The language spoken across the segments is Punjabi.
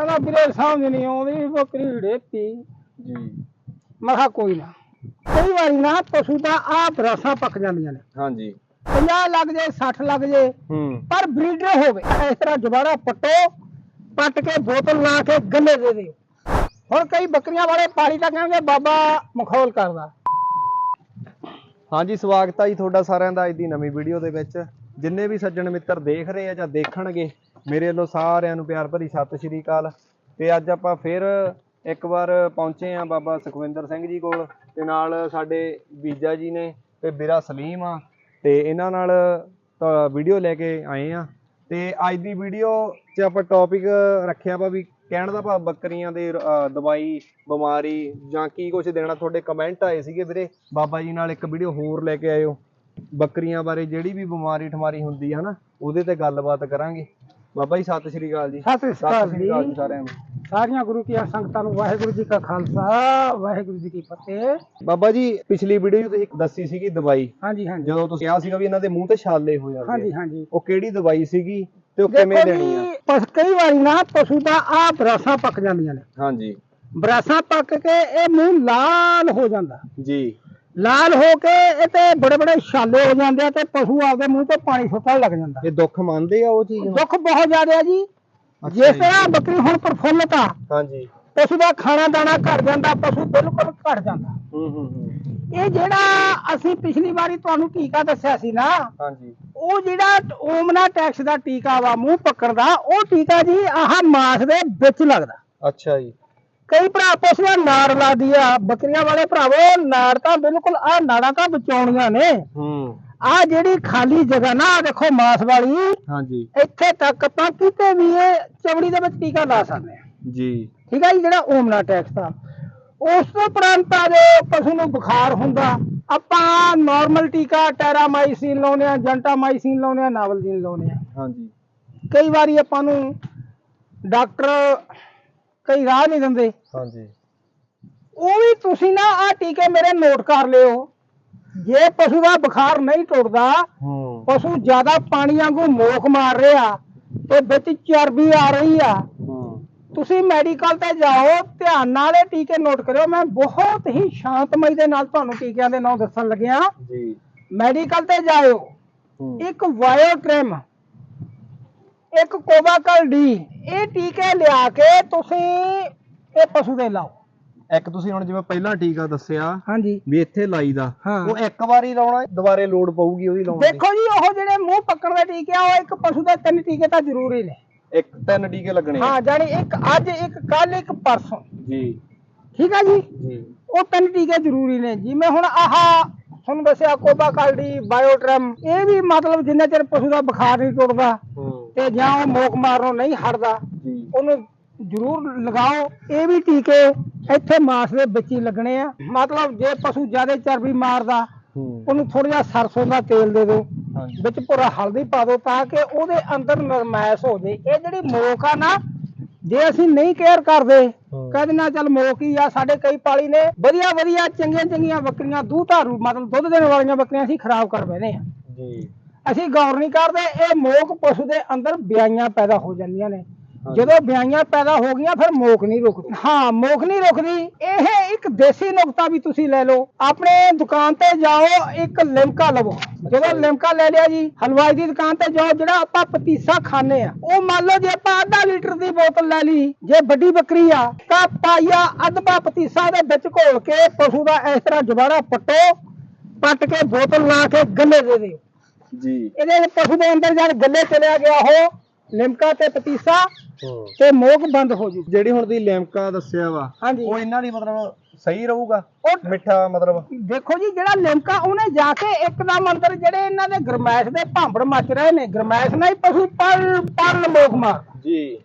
ਕਹਿੰਦਾ ਵੀਰੇ ਸਮਝ ਨਹੀਂ ਆਉਂਦੀ ਬੱਕਰੀ ਢੇਪੀ ਜੀ। ਮੈਂ ਕਿਹਾ ਕੋਈ ਨਾ। ਕਈ ਵਾਰੀ ਨਾ ਪਸ਼ੂ ਦਾ ਆਪ ਰਸਾਂ ਪੱਕ ਜਾਂਦੀਆਂ ਨੇ। ਹਾਂਜੀ। 50 ਲੱਗ ਜੇ 60 ਲੱਗ ਜੇ ਹੂੰ। ਪਰ ਬਰੀਡਰ ਹੋਵੇ ਇਸ ਤਰ੍ਹਾਂ ਦੁਬਾਰਾ ਪੱਟੋ ਪੱਟ ਕੇ ਬੋਤਲ ਲਾ ਕੇ ਗੰਨੇ ਦੇ ਦਿਓ। ਹੁਣ ਕਈ ਬੱਕਰੀਆਂ ਵਾਲੇ ਪਾਣੀ ਤਾਂ ਕਹਿਣਗੇ ਬਾਬਾ ਮਖੌਲ ਕਰਦਾ। ਹਾਂਜੀ ਸਵਾਗਤ ਹੈ ਜੀ ਤੁਹਾਡਾ ਸਾਰਿਆਂ ਦਾ ਅੱਜ ਦੀ ਨਵੀਂ ਵੀਡੀਓ ਦੇ ਵਿੱਚ। ਜਿੰਨੇ ਵੀ ਸੱਜਣ ਮਿੱਤਰ ਦੇਖ ਰਹੇ ਆ ਜਾਂ ਦੇਖਣਗੇ ਮੇਰੇ ਵੱਲੋਂ ਸਾਰਿਆਂ ਨੂੰ ਪਿਆਰ ਭਰੀ ਸਤਿ ਸ਼੍ਰੀ ਅਕਾਲ। ਤੇ ਅੱਜ ਆਪਾਂ ਫਿਰ ਇੱਕ ਵਾਰ ਪਹੁੰਚੇ ਆ ਬਾਬਾ ਸੁਖਵਿੰਦਰ ਸਿੰਘ ਜੀ ਕੋਲ ਤੇ ਨਾਲ ਸਾਡੇ ਬੀਜਾ ਜੀ ਨੇ ਤੇ ਵੀਰਾ ਸਲੀਮ ਆ। ਤੇ ਇਹਨਾਂ ਨਾਲ ਵੀਡੀਓ ਲੈ ਕੇ ਆਏ ਆ ਤੇ ਅੱਜ ਦੀ ਵੀਡੀਓ 'ਚ ਆਪਾਂ ਟੌਪਿਕ ਰੱਖਿਆ ਵਾ ਵੀ ਕਹਿਣ ਦਾ ਭਾਵ ਬੱਕਰੀਆਂ ਦੇ ਦਵਾਈ, ਬਿਮਾਰੀ ਜਾਂ ਕੀ ਕੁਝ ਦੇਣਾ। ਤੁਹਾਡੇ ਕਮੈਂਟ ਆਏ ਸੀਗੇ ਵੀਰੇ। ਬਾਬਾ ਜੀ ਨਾਲ ਇੱਕ ਵੀਡੀਓ ਹੋਰ ਲੈ ਕੇ ਆਇਓ। ਬੱਕਰੀਆਂ ਬਾਰੇ ਜਿਹੜੀ ਵੀ ਬਿਮਾਰੀ ਠਮਾਰੀ ਹੁੰਦੀ ਹੈ ਨਾ, ਉਹਦੇ ਤੇ ਗੱਲਬਾਤ ਕਰਾਂਗੇ। ਬਾਬਾ ਜੀ ਸਤਿ ਸ਼੍ਰੀ ਅਕਾਲ ਜੀ। ਸਤਿ ਸ੍ਰੀ ਅਕਾਲ ਜੀ ਸਾਰਿਆਂ ਨੂੰ। ਸਾਰੀਆਂ ਗੁਰੂ ਕੀਆਂ ਸੰਗਤਾਂ ਨੂੰ ਵਾਹਿਗੁਰੂ ਜੀ ਕਾ ਖਾਲਸਾ ਵਾਹਿਗੁਰੂ ਜੀ ਕੀ ਫਤਿਹ। ਬਾਬਾ ਜੀ ਪਿਛਲੀ ਵੀਡੀਓ ਤੁਸੀਂ ਦੱਸੀ ਸੀਗੀ ਦਵਾਈ। ਹਾਂਜੀ ਹਾਂਜੀ। ਜਦੋਂ ਤੁਸੀਂ ਕਿਹਾ ਸੀਗਾ ਵੀ ਇਹਨਾਂ ਦੇ ਮੂੰਹ ਤੇ ਛਾਲੇ ਹੋ ਜਾਂਦੇ ਹਾਂਜੀ ਆ। ਹਾਂਜੀ ਉਹ ਕਿਹੜੀ ਦਵਾਈ ਸੀਗੀ ਤੇ ਉਹ ਕਿਵੇਂ ਦੇਣੀ ਆ? ਪਸ ਕਈ ਵਾਰੀ ਨਾ ਪਸ਼ੂ ਦਾ ਆਪ ਰਸਾਂ ਪੱਕ ਜਾਂਦੀਆਂ ਨੇ। ਹਾਂਜੀ। ਬਰਾਸਾਂ ਪੱਕ ਕੇ ਇਹ ਮੂੰਹ ਲਾਲ ਹੋ ਜਾਂਦਾ। ਜੀ। ਲਾਲ ਹੋ ਕੇ ਇਹ ਤੇ ਬੜੇ ਬੜੇ ਛਾਲੇ ਹੋ ਜਾਂਦੇ ਆ ਤੇ ਪਸ਼ੂ ਆਪਦੇ ਮੂੰਹ ਤੋਂ ਪਾਣੀ ਸੁੱਟਣ ਲੱਗ ਜਾਂਦਾ। ਇਹ ਦੁੱਖ ਮੰਨਦੇ ਆ ਉਹ ਚੀਜ਼ ਨੂੰ? ਦੁੱਖ ਬਹੁਤ ਜ਼ਿਆਦਾ ਹੈ ਜੀ। ਜਿਸ। ਤਰ੍ਹਾਂ ਬੱਕਰੀ ਹੁਣ ਪ੍ਰਫੁੱਲਤ ਆ ਹਾਂਜੀ। ਪਸ਼ੂ ਦਾ ਖਾਣਾ ਦਾਣਾ ਘਟ ਜਾਂਦਾ ਪਸ਼ੂ ਬਿਲਕੁਲ ਘਟ ਜਾਂਦਾ। ਹੂੰ ਹੂੰ ਹੂੰ। ਇਹ ਜਿਹੜਾ ਅਸੀਂ ਪਿਛਲੀ ਵਾਰੀ ਤੁਹਾਨੂੰ ਟੀਕਾ ਦੱਸਿਆ ਸੀ ਨਾ ਹਾਂਜੀ। ਉਹ ਜਿਹੜਾ ਓਮਨਾ ਟੈਕਸ ਦਾ ਟੀਕਾ ਵਾ ਮੂੰਹ ਪੱਕਣ ਦਾ ਉਹ ਟੀਕਾ ਜੀ ਆਹ ਮਾਸ ਦੇ ਵਿੱਚ ਲੱਗਦਾ। ਅੱਛਾ ਜੀ। ਕਈ ਭਰਾ ਪੁੱਛਦੇ ਨਾੜ ਲਾਦੀ ਆ ਬੱਕਰੀਆਂ ਵਾਲੇ ਭਰਾਵੋ ਨਾੜ ਤਾਂ ਬਿਲਕੁਲ ਆ ਨਾੜਾਂ ਤਾਂ ਬਚਾਉਣੀਆਂ ਨੇ। ਹੂੰ। ਆ ਜਿਹੜੀ ਖਾਲੀ ਜਗ੍ਹਾ ਨਾ ਆਹ ਦੇਖੋ ਮਾਸ ਵਾਲੀ ਹਾਂਜੀ। ਇੱਥੇ ਤੱਕ ਆਪਾਂ ਕਿਤੇ ਵੀ ਇਹ ਚਮੜੀ ਦੇ ਵਿੱਚ ਟੀਕਾ ਲਾ ਸਕਦੇ ਹਾਂ। ਜੀ। ਠੀਕ ਹੈ ਜੀ ਜਿਹੜਾ ਓਮਨਾ ਟੈਕਸ ਦਾ। ਉਸ ਤੋਂ ਉਪਰੰਤ ਆ ਜੋ ਪਸ਼ੂ ਨੂੰ ਬੁਖਾਰ ਹੁੰਦਾ ਆਪਾਂ ਨਾਰਮਲ ਟੀਕਾ ਟੈਰਾਮਾਈਸਿਨ ਲਾਉਨੇ ਆ ਜੈਂਟਾਮਾਈਸਿਨ ਲਾਉਨੇ ਆ ਨਾਵਲਜੀਨ ਲਾਉਨੇ ਆ ਹਾਂਜੀ। ਕਈ ਵਾਰੀ ਆਪਾਂ ਨੂੰ ਡਾਕਟਰ ਕਈ ਰਾਹ ਨਹੀਂ ਦਿੰਦੇ। ਹਾਂਜੀ। ਉਹ ਵੀ ਤੁਸੀਂ ਨਾ ਆ ਟੀਕੇ ਮੇਰੇ ਨੋਟ ਕਰ ਲਿਓ। ਜੇ ਪਸ਼ੂ ਦਾ ਬੁਖਾਰ ਨਹੀਂ ਟੁੱਟਦਾ ਹੂੰ। ਪਸ਼ੂ ਜ਼ਿਆਦਾ ਪਾਣੀ ਵਾਂਗੂ ਮੋਖ ਮਾਰ ਰਿਹਾ ਤੇ ਵਿੱਚ ਚਰਬੀ ਆ ਰਹੀ ਆ। ਹੂੰ। ਤੁਸੀਂ ਮੈਡੀਕਲ ਤੇ ਜਾਓ ਧਿਆਨ ਨਾਲ ਇਹ ਟੀਕੇ ਨੋਟ ਕਰਿਓ। ਮੈਂ ਬਹੁਤ ਹੀ ਸ਼ਾਂਤਮਈ ਦੇ ਨਾਲ ਤੁਹਾਨੂੰ ਟੀਕਿਆਂ ਦੇ ਨਾਮ ਦੱਸਣ ਲੱਗਿਆ। ਜੀ। ਮੈਡੀਕਲ ਤੇ ਜਾਇਓ। ਹੂੰ। ਇੱਕ ਵਾਇਓਟ੍ਰੈਮ ਇੱਕ ਕੋਵਾਕਲ ਡੀ ਇਹ ਟੀਕੇ ਲਿਆ ਕੇ ਤੁਸੀਂ ਇਹ ਪਸ਼ੂ ਦੇ ਲਾਓ। ਇੱਕ ਤੁਸੀਂ ਹੁਣ ਜਿਵੇਂ ਪਹਿਲਾਂ ਟੀਕਾ ਦੱਸਿਆ ਹਾਂਜੀ। ਵੀ ਇੱਥੇ ਲਾਈਦਾ ਹਾਂ। ਉਹ ਇੱਕ ਵਾਰੀ ਲਾਉਣਾ ਦੁਬਾਰੇ ਲੋਡ ਪਊਗੀ ਉਹਦੀ ਲਾਉਣ ਦੇਖੋ ਜੀ ਉਹ ਜਿਹੜੇ ਮੂੰਹ ਪੱਕਣ ਦੇ ਟੀਕੇ ਆ ਉਹ ਇੱਕ ਪਸ਼ੂ ਦੇ ਤਿੰਨ ਟੀਕੇ ਤਾਂ ਜ਼ਰੂਰੀ ਨੇ। ਇੱਕ ਤਿੰਨ ਟੀਕੇ ਲੱਗਣੇ ਆ। ਹਾਂ ਜਾਨੀ ਇੱਕ ਅੱਜ ਇੱਕ ਕੱਲ ਇੱਕ ਪਰਸੋਂ। ਜੀ। ਠੀਕ ਹੈ ਜੀ? ਜੀ। ਉਹ ਤਿੰਨ ਟੀਕੇ ਜ਼ਰੂਰੀ ਨੇ। ਜਿਵੇਂ ਹੁਣ ਆਹ ਤੁਹਾਨੂੰ ਦੱਸਿਆ ਕੋਬਾਕਾਲਡੀ ਬਾਇਓਟ੍ਰਮ ਇਹ ਵੀ ਮਤਲਬ ਜਿੰਨਾ ਚਿਰ ਪਸ਼ੂ ਦਾ ਬੁਖਾਰ ਨਹੀਂ ਟੁੱਟਦਾ ਹੂੰ। ਤੇ ਜਾਂ ਉਹ ਮੋਕ ਮਾਰਨੋਂ ਨਹੀਂ ਹਟਦਾ ਉਹਨੂੰ ਜ਼ਰੂਰ ਲਗਾਓ। ਇਹ ਵੀ ਟੀਕੇ ਇੱਥੇ ਮਾਸ ਦੇ ਵਿੱਚ ਹੀ ਲੱਗਣੇ ਆ। ਮਤਲਬ ਜੇ ਪਸ਼ੂ ਜ਼ਿਆਦਾ ਚਰਬੀ ਮਾਰਦਾ ਉਹਨੂੰ ਥੋੜਾ ਜਿਹਾ ਸਰਸੋਂ ਦਾ ਤੇਲ ਦੇ ਦਿਓ। ਵਿੱਚ ਪੂਰਾ ਹਲਦੀ ਪਾ ਦਿਓ ਤਾਂ ਕਿ ਉਹਦੇ ਅੰਦਰ ਨਰਮੈਸ਼ ਹੋ ਜੇ ਇਹ ਜਿਹੜੀ ਮੋਕ ਆ ਨਾ ਜੇ ਅਸੀਂ ਨਹੀਂ ਕੇਅਰ ਕਰਦੇ। ਕਹਿੰਦੇ ਨਾ ਚੱਲ ਮੋਕ ਹੀ ਆ ਸਾਡੇ ਕਈ ਪਾਲੀ ਨੇ ਵਧੀਆ ਵਧੀਆ ਚੰਗੀਆਂ ਚੰਗੀਆਂ ਬੱਕਰੀਆਂ ਦੂਧ ਧਾਰੂ ਮਤਲਬ ਦੁੱਧ ਦੇਣ ਵਾਲੀਆਂ ਬੱਕਰੀਆਂ ਅਸੀਂ ਖਰਾਬ ਕਰ ਬੈਨੇ ਆ ਜੀ। ਅਸੀਂ ਗੌਰ ਨਹੀਂ ਕਰਦੇ ਇਹ ਮੋਕ ਪਸ਼ੂ ਦੇ ਅੰਦਰ ਬਿਆਈਆਂ ਪੈਦਾ ਹੋ ਜਾਂਦੀਆਂ ਨੇ। ਜਦੋਂ ਬਿਆਈਆਂ ਪੈਦਾ ਹੋ ਗਈਆਂ ਫਿਰ ਮੋਕ ਨਹੀਂ ਰੁਕਦੀ। ਹਾਂ ਮੋਕ ਨਹੀਂ ਰੁਕਦੀ ਇਹ ਇੱਕ ਦੇਸੀ ਨੁਕਤਾ ਵੀ ਤੁਸੀਂ ਲੈ ਲਓ। ਆਪਣੇ ਦੁਕਾਨ ਤੇ ਜਾਓ ਇੱਕ ਲਿਮਕਾ ਲਵੋ। ਜਦੋਂ ਲਿਮਕਾ ਲੈ ਲਿਆ ਜੀ ਹਲਵਾਈ ਦੀ ਦੁਕਾਨ ਤੇ ਜਾਓ ਜਿਹੜਾ ਆਪਾਂ ਪਤੀਸਾ ਖਾਣੇ ਆ ਉਹ ਮੰਨ ਲਓ ਜੇ ਆਪਾਂ ਅੱਧਾ ਲੀਟਰ ਦੀ ਬੋਤਲ ਲੈ ਲਈ ਜੇ ਵੱਡੀ ਬੱਕਰੀ ਆ ਤਾਂ ਪਾਈਆ ਅੱਧਾ ਪਤੀਸਾ ਦੇ ਵਿੱਚ ਘੋਲ ਕੇ ਪਸ਼ੂ ਦਾ ਇਸ ਤਰ੍ਹਾਂ ਜਵਾੜਾ ਪੱਟੋ ਪੱਟ ਕੇ ਬੋਤਲ ਲਾ ਕੇ ਗੱਲੇ ਦੇ ਦਿਓ। ਜੀ। ਇਹਦੇ ਪਸ਼ੂ ਦੇ ਅੰਦਰ ਜਦ ਗੱਲੇ ਚਲਿਆ ਗਿਆ ਉਹ ਲਿਮਕਾ ਤੇ ਪਤੀਸਾ ਤੇ ਮੋਕ ਬੰਦ ਹੋ ਜੂ। ਜਿਹੜੀ ਹੁਣ ਤੁਸੀਂ ਲੈਮਕਾ ਦੱਸਿਆ ਵਾ ਹਾਂਜੀ। ਉਹ ਇਹਨਾਂ ਦੀ ਮਤਲਬ ਸਹੀ ਰਹੂਗਾ? ਉਹ ਮਿੱਠਾ ਮਤਲਬ? ਦੇਖੋ ਜੀ ਜਿਹੜਾ ਲਿਮਕਾ ਉਹਨੇ ਜਾ ਕੇ ਇੱਕਦਮ ਅੰਦਰ ਜਿਹੜੇ ਇਹਨਾਂ ਦੇ ਗਰਮੈਸ਼ ਦੇ ਭਾਂਬੜ ਮੱਚ ਰਹੇ ਨੇ ਗਰਮੈਸ਼ ਨਾਲ ਹੀ ਪਸ਼ੂ ਪਲ ਪਲ ਮੋਕ ਮਾਰ। ਜੀ।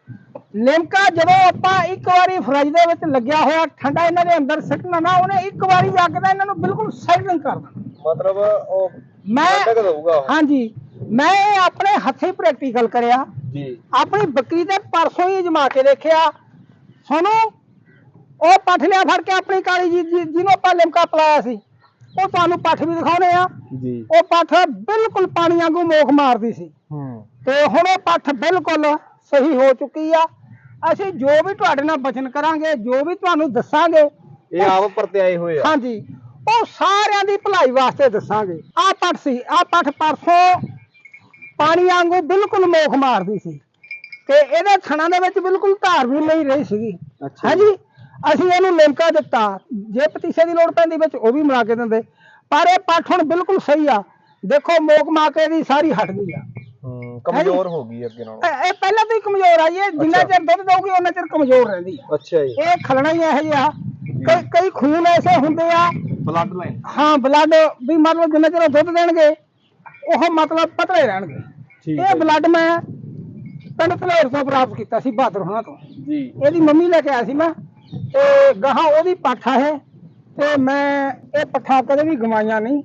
ਲਿਮਕਾ ਜਦੋਂ ਆਪਾਂ ਇੱਕ ਵਾਰੀ ਫਰਿੱਜ ਦੇ ਵਿੱਚ ਲੱਗਿਆ ਹੋਇਆ ਠੰਡਾ ਇਹਨਾਂ ਦੇ ਅੰਦਰ ਸਿੱਟਣਾ ਨਾ ਉਹਨੇ ਇੱਕ ਵਾਰੀ ਜਾ ਕੇ ਤਾਂ ਇਹਨਾਂ ਨੂੰ ਬਿਲਕੁਲ ਸਾਈਡਿੰਗ ਕਰ ਦੇਣਾ। ਮਤਲਬ ਉਹ ਮੈਂ ਦਊਗਾ। ਹਾਂਜੀ ਮੈਂ ਇਹ ਆਪਣੇ ਹੱਥੀਂ ਪ੍ਰੈਕਟੀਕਲ ਕਰਿਆ। ਜੀ। ਆਪਣੀ ਬੱਕਰੀ ਤੇ ਪਰਸੋਂ ਹੀ ਜਮਾ ਕੇ ਦੇਖਿਆ। ਸੁਣੋ ਉਹ ਪੱਠ ਲਿਆ ਫੜ ਕੇ ਆਪਣੀ ਕਾਲੀ ਜੀ ਜੀ- ਜਿਹਨੂੰ ਆਪਾਂ ਲਿਮਕਾ ਪਲਾਇਆ ਸੀ। ਉਹ ਤੁਹਾਨੂੰ ਪੱਠ ਵੀ ਦਿਖਾਉਣੇ ਆ। ਜੀ। ਉਹ ਪੱਠ ਬਿਲਕੁਲ ਪਾਣੀ ਵਾਂਗੂ ਮੋਖ ਮਾਰਦੀ ਸੀ। ਹੂੰ। ਤੇ ਹੁਣ ਉਹ ਪੱਠ ਬਿਲਕੁਲ ਸਹੀ ਹੋ ਚੁੱਕੀ ਆ। ਅਸੀਂ ਜੋ ਵੀ ਤੁਹਾਡੇ ਨਾਲ ਬਚਨ ਕਰਾਂਗੇ ਜੋ ਵੀ ਤੁਹਾਨੂੰ ਦੱਸਾਂਗੇ ਇਹ ਆਪ ਪਰਤਿਆਏ ਹੋਏ ਆ। ਹਾਂਜੀ। ਉਹ ਸਾਰਿਆਂ ਦੀ ਭਲਾਈ ਵਾਸਤੇ ਦੱਸਾਂਗੇ। ਆ ਪੱਠ ਸੀ ਆ ਪੱਠ ਪਰਸੋਂ ਪਾਣੀ ਵਾਂਗੂ ਬਿਲਕੁਲ ਮੋਖ ਮਾਰਦੀ ਸੀ। ਤੇ ਇਹਦੇ ਥਣਾ ਦੇ ਵਿੱਚ ਬਿਲਕੁਲ ਧਾਰ ਵੀ ਨਹੀਂ ਰਹੀ ਸੀਗੀ। ਹਾਂਜੀ ਅਸੀਂ ਇਹਨੂੰ ਲਿਮਕਾ ਦਿੱਤਾ। ਜੇ ਪਤੀਸੇ ਦੀ ਲੋੜ ਪੈਂਦੀ ਵਿੱਚ ਉਹ ਵੀ ਮਿਲਾ ਕੇ ਦਿੰਦੇ। ਪਰ ਇਹ ਪੱਠ ਹੁਣ ਬਿਲਕੁਲ ਸਹੀ ਆ। ਦੇਖੋ ਮੋਕ ਮਾਕੇ ਦੀ ਸਾਰੀ ਹਟ ਗਈ ਆ। ਕਮਜ਼ੋਰ ਹੋ ਗਈ ਅੱਗੇ ਨਾਲੋਂ। ਇਹ ਪਹਿਲਾਂ ਤੋਂ ਹੀ ਕਮਜ਼ੋਰ ਆ ਇਹ ਜਿੰਨਾ। ਚਿਰ ਦੁੱਧ ਦਊਗੀ ਉਹਨਾਂ ਚਿਰ ਕਮਜ਼ੋਰ ਰਹਿੰਦੀ ਆ। ਅੱਛਾ ਜੀ। ਇਹ ਖਲਣਾ ਹੀ ਇਹੋ ਜਿਹਾ। ਕਈ ਕਈ ਖੂਨ ਐਸੇ ਹੁੰਦੇ ਆ ਬਲੱਡ ਲਾਈਨ? ਹਾਂ ਬਲੱਡ ਵੀ ਮਤਲਬ ਜਿੰਨਾ ਚਿਰ ਉਹ ਦੁੱਧ ਦੇਣਗੇ ਉਹ ਮਤਲਬ ਪਤਲੇ ਰਹਿਣਗੇ। ਠੀਕ ਇਹ ਬਲੱਡ ਮੈਂ ਪਿੰਡ ਧਲੇਰ ਤੋਂ ਪ੍ਰਾਪਤ ਕੀਤਾ ਸੀ ਬਹਾਦਰ ਹੋਣਾ ਤੋਂ। ਜੀ। ਇਹਦੀ ਮੰਮੀ ਲੈ ਕੇ ਆਇਆ ਸੀ ਮੈਂ ਤੇ ਗਾਹਾਂ ਉਹਦੀ ਪਾਠਾ ਹੈ ਤੇ ਮੈਂ ਇਹ ਪੱਠਾ ਕਦੇ ਵੀ ਗਵਾਈਆਂ ਨਹੀਂ।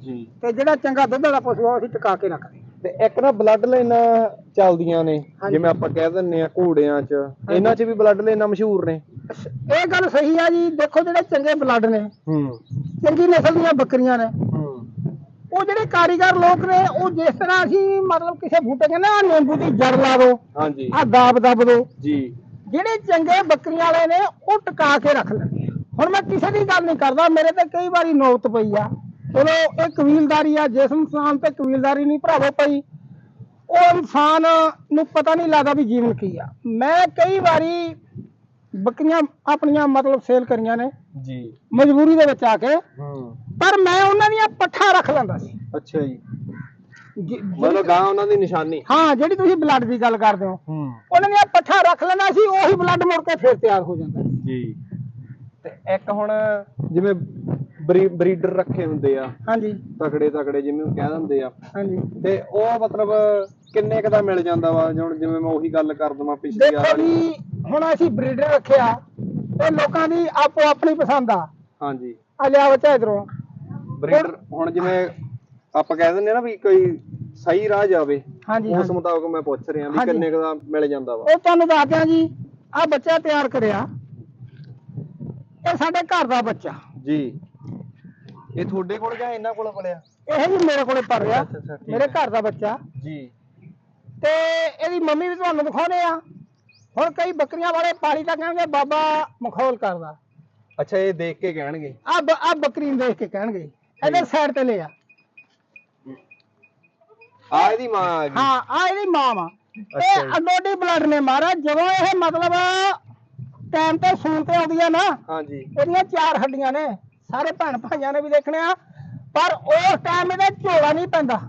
ਜੀ। ਤੇ ਜਿਹੜਾ ਚੰਗਾ ਦੁੱਧ ਵਾਲਾ ਪਸ਼ੂ ਆ ਉਹ ਅਸੀਂ ਟਿਕਾ ਕੇ ਰੱਖਦੇ ਤੇ ਇੱਕ ਨਾ ਬਲੱਡ ਲਾਈਨਾਂ ਚੱਲਦੀਆਂ ਨੇ ਹਾਂਜੀ। ਜਿਵੇਂ ਆਪਾਂ ਕਹਿ ਦਿੰਨੇ ਆ ਘੋੜਿਆਂ 'ਚ ਇਹਨਾਂ 'ਚ ਵੀ ਬਲੱਡ ਲਾਈਨਾਂ ਮਸ਼ਹੂਰ ਨੇ। ਇਹ ਗੱਲ ਸਹੀ ਆ ਜੀ ਦੇਖੋ ਜਿਹੜੇ ਚੰਗੇ ਬਲੱਡ ਨੇ। ਹੂੰ। ਚੰਗੀ ਨਸਲ ਦੀਆਂ ਬੱਕਰੀਆਂ ਨੇ। ਉਹ ਜਿਹੜੇ ਕਾਰੀਗਰ ਲੋਕ ਨੇ ਉਹ ਜਿਸ ਤਰ੍ਹਾਂ ਅਸੀਂ ਮਤਲਬ ਕਿਸੇ ਬੂਟੇ ਕਹਿੰਦੇ ਆ ਨਿੰਬੂ ਦੀ ਜੜ ਲਾ ਦੋ ਹਾਂਜੀ। ਆ ਦਾਬ ਦਬ ਦੋ। ਜੀ। ਜਿਹੜੇ ਚੰਗੇ ਬੱਕਰੀਆਂ ਵਾਲੇ ਨੇ ਉਹ ਟਿਕਾ ਕੇ ਰੱਖ ਲੈਂਦੇ। ਹੁਣ ਮੈਂ ਕਿਸੇ ਦੀ ਗੱਲ ਨਹੀਂ ਕਰਦਾ ਮੇਰੇ ਤੇ ਕਈ ਵਾਰੀ ਨੌਬਤ ਪਈ ਆ। ਚਲੋ ਇਹ ਕਬੀਲਦਾਰੀ ਆ ਜਿਸ ਇਨਸਾਨ ਤੇ ਕਬੀਲਦਾਰੀ ਨਹੀਂ ਭਰਾਵੋ ਪਈ। ਉਹ ਇਨਸਾਨ ਨੂੰ ਪਤਾ ਨਹੀਂ ਲੱਗਦਾ ਵੀ ਜੀਵਨ ਕੀ ਆ। ਮੈਂ ਕਈ ਵਾਰੀ ਬੱਕਰੀਆਂ ਆਪਣੀਆਂ ਮਤਲਬ ਸੇਲ ਕਰੀਆਂ ਨੇ। ਜੀ। ਮਜਬੂਰੀ ਦੇ ਵਿੱਚ ਆ ਕੇ। ਹੂੰ। ਪਰ ਮੈਂ ਉਹਨਾਂ ਦੀਆਂ ਪੱਠਾ ਰੱਖ ਲੈਂਦਾ ਸੀ। ਅੱਛਾ ਜੀ। ਜਿ- ਮਤਲਬ ਗਾਂ ਉਹਨਾਂ ਦੀ ਨਿਸ਼ਾਨੀ। ਹਾਂ ਜਿਹੜੀ ਤੁਸੀਂ ਬਲੱਡ ਦੀ ਗੱਲ ਕਰਦੇ ਹੋ। ਹੂੰ। ਉਹਨਾਂ ਦੀਆਂ ਪੱਠਾ ਰੱਖ ਲੈਂਦਾ ਸੀ ਉਹੀ ਬਲੱਡ ਮੁੜ ਕੇ ਫੇਰ ਤਿਆਰ ਹੋ ਜਾਂਦਾ। ਸੀ। ਜੀ। ਤੇ ਇੱਕ ਹੁਣ ਜਿਵੇਂ ਬਰੀਡਰ ਰੱਖੇ ਹੁੰਦੇ ਆ। ਹਾਂਜੀ। ਤਕੜੇ ਤਕੜੇ ਜਿਵੇਂ ਉਹ ਕਹਿ ਦਿੰਦੇ ਆ। ਹਾਂਜੀ। ਤੇ ਉਹ ਮਤਲਬ ਕਿੰਨੇ ਕ ਦਾ ਮਿਲ ਜਾਂਦਾ ਵਾ? ਹੁਣ ਜਿਵੇਂ ਮੈਂ ਉਹੀ ਗੱਲ ਕਰ ਦਵਾਂ ਪਿਛਲੀ ਦੇਖੋ ਜੀ ਹੁਣ ਅਸੀਂ ਬਰੀਡਰ ਰੱਖਿਆ ਤੇ ਲੋਕਾਂ ਦੀ ਆਪੋ ਆਪਣੀ ਪਸੰਦ ਆ। ਹਾਂਜੀ। ਆ ਲਿਆ ਬੱਚਾ ਇਧਰੋਂ। ਬਰੀਡਰ ਹੁਣ ਜਿਵੇਂ ਆਪਾਂ ਕਹਿ ਦਿੰਦੇ ਆ ਨਾ ਵੀ ਕੋਈ ਸਹੀ ਰਾਹ ਜਾਵੇ ਹਾਂਜੀ ਉਸ ਹਾਂਜੀ। ਮੁਤਾਬਕ ਮੈਂ ਪੁੱਛ ਰਿਹਾ ਵੀ ਹਾਂਜੀ। ਕਿੰਨੇ ਕ ਦਾ ਮਿਲ ਜਾਂਦਾ ਵਾ। ਉਹ ਤੁਹਾਨੂੰ ਦੱਸਦੇ ਆ ਜੀ ਆ ਬੱਚਾ ਤਿਆਰ ਕਰਿਆ। ਇਹ ਸਾਡੇ ਘਰ ਦਾ ਬੱਚਾ। ਜੀ। ਇਹ ਤੁਹਾਡੇ ਕੋਲ ਜਾਂ ਇਹਨਾਂ ਕੋਲ ਪਲਿਆ ਇਹ ਜੀ ਮੇਰੇ ਕੋਲੇ ਪੜ ਰਿਹਾ। ਅੱਛਾ, ਅੱਛਾ, ਠੀਕ ਮੇਰੇ ਹੈ। ਘਰ ਦਾ ਬੱਚਾ। ਜੀ। ਤੇ ਇਹਦੀ ਮੰਮੀ ਵੀ ਤੁਹਾਨੂੰ ਦਿਖਾਉਣੇ ਆ। ਹੁਣ ਕਈ ਬੱਕਰੀਆਂ ਵਾਲੇ ਪਾਲੀ ਤਾਂ ਕਹਿਣਗੇ ਬਾਬਾ ਮਖੌਲ ਕਰਦਾ। ਅੱਛਾ ਇਹ ਦੇਖ ਕੇ ਕਹਿਣਗੇ। ਆ ਆ ਬੱਕਰੀ ਨੂੰ ਦੇਖ ਕੇ ਕਹਿਣਗੇ। ਇਹਦੇ ਸਾਈਡ ਤੇ ਲੈ ਆ। ਆ ਇਹਦੀ ਮਾਂ ਆ ਗਈ। ਹਾਂ ਆ ਇਹਦੀ ਮਾਂ ਵਾ। ਇਹ ਅਡੋਡੀ ਬਲੱਡ ਨੇ ਮਾਰਾ ਜਦੋਂ ਇਹ ਮਤਲਬ ਟਾਈਮ ਤੇ ਸੂਲ ਤੇ ਆਉਂਦੀ ਆ ਨਾ ਹਾਂਜੀ। ਇਹਦੀਆਂ ਚਾਰ ਹੱਡੀਆਂ ਨੇ। ਸਾਰੇ ਭੈਣ ਭਾਈਆਂ ਨੇ ਵੀ ਦੇਖਣੇ ਆ ਪਰ ਉਸ ਟਾਈਮ ਇਹਦਾ ਝੋਲਾ ਨਹੀਂ ਪੈਂਦਾ।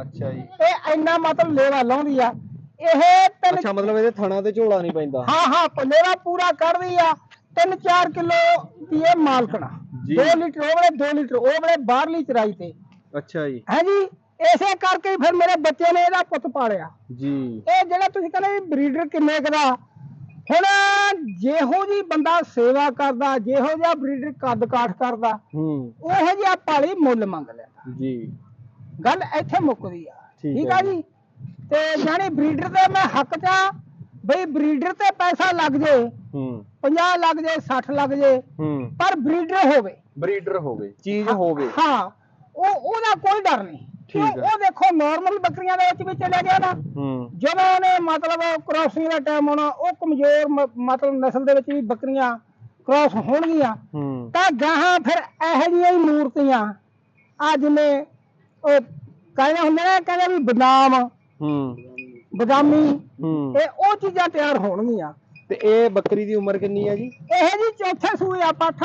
ਅੱਛਾ ਜੀ। ਇਹ ਇੰਨਾ ਮਤਲਬ ਲੇਵਾ ਲਾਉਂਦੀ ਆ। ਇਹ ਤਿੰਨ ਅੱਛਾ ਮਤਲਬ ਇਹਦੇ ਥਣਾ ਤੇ ਝੋਲਾ ਨਹੀਂ ਪੈਂਦਾ। ਹਾਂ ਹਾਂ ਪਲੇਵਾ ਪੂਰਾ ਕੱਢਦੀ ਆ। 3-4 ਕਿਲੋ ਦੀ ਇਹ ਮਾਲਕਣਾ ਜੀ। 2 ਲੀਟਰ ਉਹ ਵੇਲੇ 2 ਲੀਟਰ ਉਹ ਵੇਲੇ ਬਾਹਰਲੀ ਚਰਾਈ ਤੇ। ਅੱਛਾ ਜੀ। ਹੈ ਜੀ? ਇਸੇ ਕਰਕੇ ਹੀ ਫਿਰ ਮੇਰੇ ਬੱਚੇ ਨੇ ਇਹਦਾ ਪੁੱਤ ਪਾਲਿਆ। ਜੀ। ਇਹ ਜਿਹੜਾ ਤੁਸੀਂ ਕਹਿੰਦੇ ਬਰੀਡਰ ਕਿੰਨੇ ਕੁ ਦਾ ਹੁਣ ਜਿਹੋ ਜੀ ਬੰਦਾ ਸੇਵਾ ਕਰਦਾ ਜਿਹੋ ਜਿਹਾ ਬਰੀਡਰ ਕੱਦ ਕਾਠ ਕਰਦਾ ਹੂੰ। ਉਹੋ ਜਿਹਾ ਪਾਲੀ ਮੁੱਲ ਮੰਗ ਲੈਂਦਾ। ਜੀ। ਗੱਲ ਇੱਥੇ ਮੁੱਕਦੀ ਆ। ਠੀਕ ਆ ਜੀ। ਤੇ ਜਾਨੀ ਬਰੀਡਰ ਤੇ ਮੈਂ ਹੱਕ ਚ ਬਈ ਬਰੀਡਰ ਤੇ ਪੈਸਾ ਲੱਗ ਜੇ ਹੂੰ। 50 ਲੱਗ ਜੇ 60 ਲੱਗ ਜੇ ਹੂੰ। ਪਰ ਬਰੀਡਰ ਹੋਵੇ। ਬਰੀਡਰ ਹੋਵੇ ਚੀਜ਼ ਹੋਵੇ। ਹਾਂ। ਉਹ ਉਹਦਾ ਕੋਈ ਡਰ ਨਹੀਂ। ਠੀਕ ਕਿਉਂ? ਉਹ ਦੇਖੋ ਨਾਰਮਲ ਬੱਕਰੀਆਂ ਦੇ ਵਿੱਚ ਵੀ ਚਲੇ ਗਿਆ ਨਾ। ਹੂੰ। ਜਦੋਂ ਉਹਨੇ ਮਤਲਬ ਕ੍ਰਾਸਿੰਗ ਦਾ ਟਾਈਮ ਹੋਣਾ ਉਹ ਕਮਜ਼ੋਰ ਮ- ਮਤਲਬ ਨਸਲ ਦੇ ਵਿੱਚ ਵੀ ਬੱਕਰੀਆਂ ਕ੍ਰਾਸ ਹੋਣਗੀਆਂ। ਹੂੰ। ਤਾਂ ਗਾਹਾਂ ਫਿਰ ਇਹੋ ਜਿਹੀਆਂ ਹੀ ਮੂਰਤੀਆਂ ਆ ਜਿਵੇਂ ਉਹ ਕਹਿੰਦੇ ਹੁੰਦੇ ਨੇ ਕਹਿੰਦੇ ਵੀ ਬਦਾਮ ਹੂੰ। ਬਦਾਮੀ ਹੂੰ। ਇਹ ਉਹ ਚੀਜ਼ਾਂ ਤਿਆਰ ਹੋਣਗੀਆਂ। ਤੇ ਇਹ ਬੱਕਰੀ ਦੀ ਉਮਰ ਕਿੰਨੀ ਹੈ ਜੀ? ਇਹ ਜੀ ਚੌਥੇ ਸੂਏ ਆ ਪੱਠ।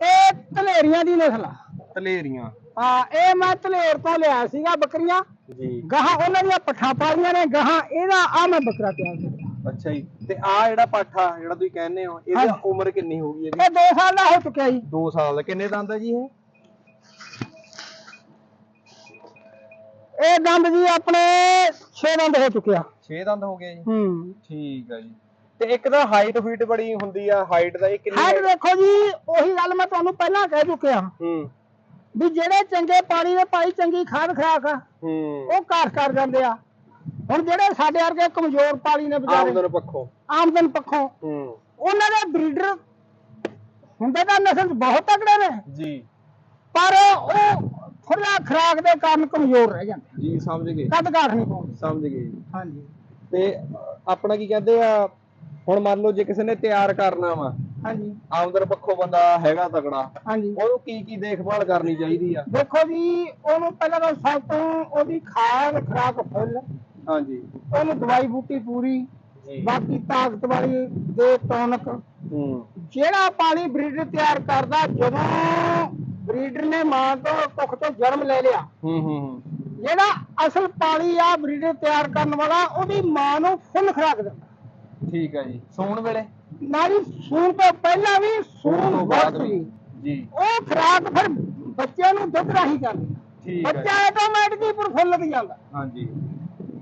ਇਹ ਧਲੇਰੀਆਂ ਦੀ ਨਸਲ ਆ। ਤਲੇਰੀਆਂ। ਆ ਇਹ ਮੈਂ ਧਲੇਰ ਤੋਂ ਲਿਆ ਸੀਗਾ ਬੱਕਰੀਆਂ। ਜੀ। ਗਾਹਾਂ ਉਹਨਾਂ ਦੀਆਂ ਪੱਠਾਂ ਪਾਲੀਆਂ ਨੇ ਗਾਹਾਂ ਇਹਦਾ ਆ ਮੈਂ ਬੱਕਰਾ ਤਿਆਰ ਕੀਤਾ। ਅੱਛਾ ਜੀ। ਤੇ ਆ ਜਿਹੜਾ ਪਾਠਾ ਜਿਹੜਾ ਤੁਸੀਂ ਕਹਿੰਦੇ ਹੋ ਇਹਦੀ ਹਾਂਜੀ। ਉਮਰ ਕਿੰਨੀ ਹੋਊਗੀ ਇਹਦੀ ਇਹ 2 ਸਾਲ ਦਾ ਹੋ ਚੁੱਕਿਆ ਜੀ। 2 ਸਾਲ ਦਾ। ਕਿੰਨੇ ਦੰਦ ਹੈ ਜੀ ਇਹ? ਇਹ ਦੰਦ ਜੀ ਆਪਣੇ 6 ਦੰਦ ਹੋ ਚੁੱਕਿਆ 6 ਦੰਦ ਹੋ ਗਏ ਜੀ। ਹੂੰ। ਠੀਕ ਹੈ ਜੀ। ਤੇ ਇੱਕ ਤਾਂ ਹਾਈਟ ਫੀਟ ਬੜੀ ਹੁੰਦੀ ਆ ਹਾਈਟ ਦਾ ਇਹ ਕਿੰਨੀ ਹਾਈਟ? ਦੇਖੋ ਜੀ ਉਹੀ ਗੱਲ ਮੈਂ ਤੁਹਾਨੂੰ ਪਹਿਲਾਂ ਕਹਿ ਚੁੱਕਿਆ। ਹੂੰ। ਵੀ ਜਿਹੜੇ ਚੰਗੇ ਪਾਣੀ ਦੇ ਪਾਈ ਚੰਗੀ ਖਾਦ ਖਰਾਕ ਆ ਹੂੰ। ਉਹ ਘਾਟ ਕਰ ਜਾਂਦੇ ਆ। ਹੁਣ ਜਿਹੜੇ ਸਾਡੇ ਵਰਗੇ ਕਮਜ਼ੋਰ ਪਾਲੀ ਨੇ ਵਿਚਾਰੇ ਆਮਦਨ ਪੱਖੋਂ। ਆਮਦਨ ਪੱਖੋਂ ਹੂੰ। ਉਹਨਾਂ ਦੇ ਬਰੀਡਰ ਹੁੰਦੇ ਤਾਂ ਨਸਲ ਬਹੁਤ ਤਕੜੇ ਨੇ। ਜੀ। ਪਰ ਉਹ ਥੋੜਾ ਖਰਾਕ ਦੇ ਕਾਰਨ ਕਮਜ਼ੋਰ ਰਹਿ ਜਾਂਦੇ ਜੀ ਸਮਝ ਗਏ। ਕੱਦ ਕਾਠ ਨਹੀਂ ਪਾਉਂਦੇ ਸਮਝ ਗਏ। ਜੀ ਹਾਂਜੀ। ਤੇ ਆਪਣਾ ਕੀ ਕਹਿੰਦੇ ਆ ਹੁਣ ਮੰਨ ਲਓ ਜੇ ਕਿਸੇ ਨੇ ਤਿਆਰ ਕਰਨਾ ਵਾ ਹਾਂਜੀ। ਆਮਦਨ ਪੱਖੋਂ ਬੰਦਾ ਹੈਗਾ ਤਗੜਾ ਹਾਂਜੀ। ਉਹਨੂੰ ਕੀ ਕੀ ਦੇਖਭਾਲ ਕਰਨੀ ਚਾਹੀਦੀ ਆ? ਦੇਖੋ ਜੀ ਉਹਨੂੰ ਪਹਿਲਾਂ ਤਾਂ ਸਭ ਤੋਂ ਉਹਦੀ ਖਾਦ ਖਰਾਕ ਫੁੱਲ ਹਾਂਜੀ। ਉਹਨੂੰ ਦਵਾਈ ਬੂਟੀ ਪੂਰੀ ਜੀ। ਬਾਕੀ ਤਾਕਤ ਵਾਲੀ ਦੇ ਟੌਨਕ। ਹੂੰ। ਜਿਹੜਾ ਪਾਣੀ ਬਰੀਡਰ ਤਿਆਰ ਕਰਦਾ ਜਦੋਂ ਬਰੀਡਰ ਨੇ ਮਾਂ ਤੋਂ ਕੁੱਖ ਤੋਂ ਜਨਮ ਲੈ ਲਿਆ। ਹੂੰ ਹੂੰ ਹੂੰ। ਜਿਹੜਾ ਅਸਲ ਪਾਣੀ ਆ ਬਰੀਡਰ ਤਿਆਰ ਕਰਨ ਵਾਲਾ ਉਹਦੀ ਮਾਂ ਨੂੰ ਫੁੱਲ ਖਰਾਕ ਦਿੰਦਾ। ਠੀਕ ਹੈ ਜੀ। ਸੌਣ ਵੇਲੇ? ਨਾਲੀ ਸੂਣ ਤੋਂ ਪਹਿਲਾਂ ਵੀ ਸੌਣ ਬਾਅਦ ਵੀ ਜੀ। ਉਹ ਖਰਾਕ ਫਿਰ ਬੱਚਿਆਂ ਨੂੰ ਦੁੱਧ ਰਾਹੀਂ ਕਰਦੀ ਠੀਕ ਹੈ ਬੱਚਾ ਆਟੋਮੈਟਿਕਲੀ ਪ੍ਰਫੁੱਲਤ ਜਾਂਦਾ। ਹਾਂਜੀ।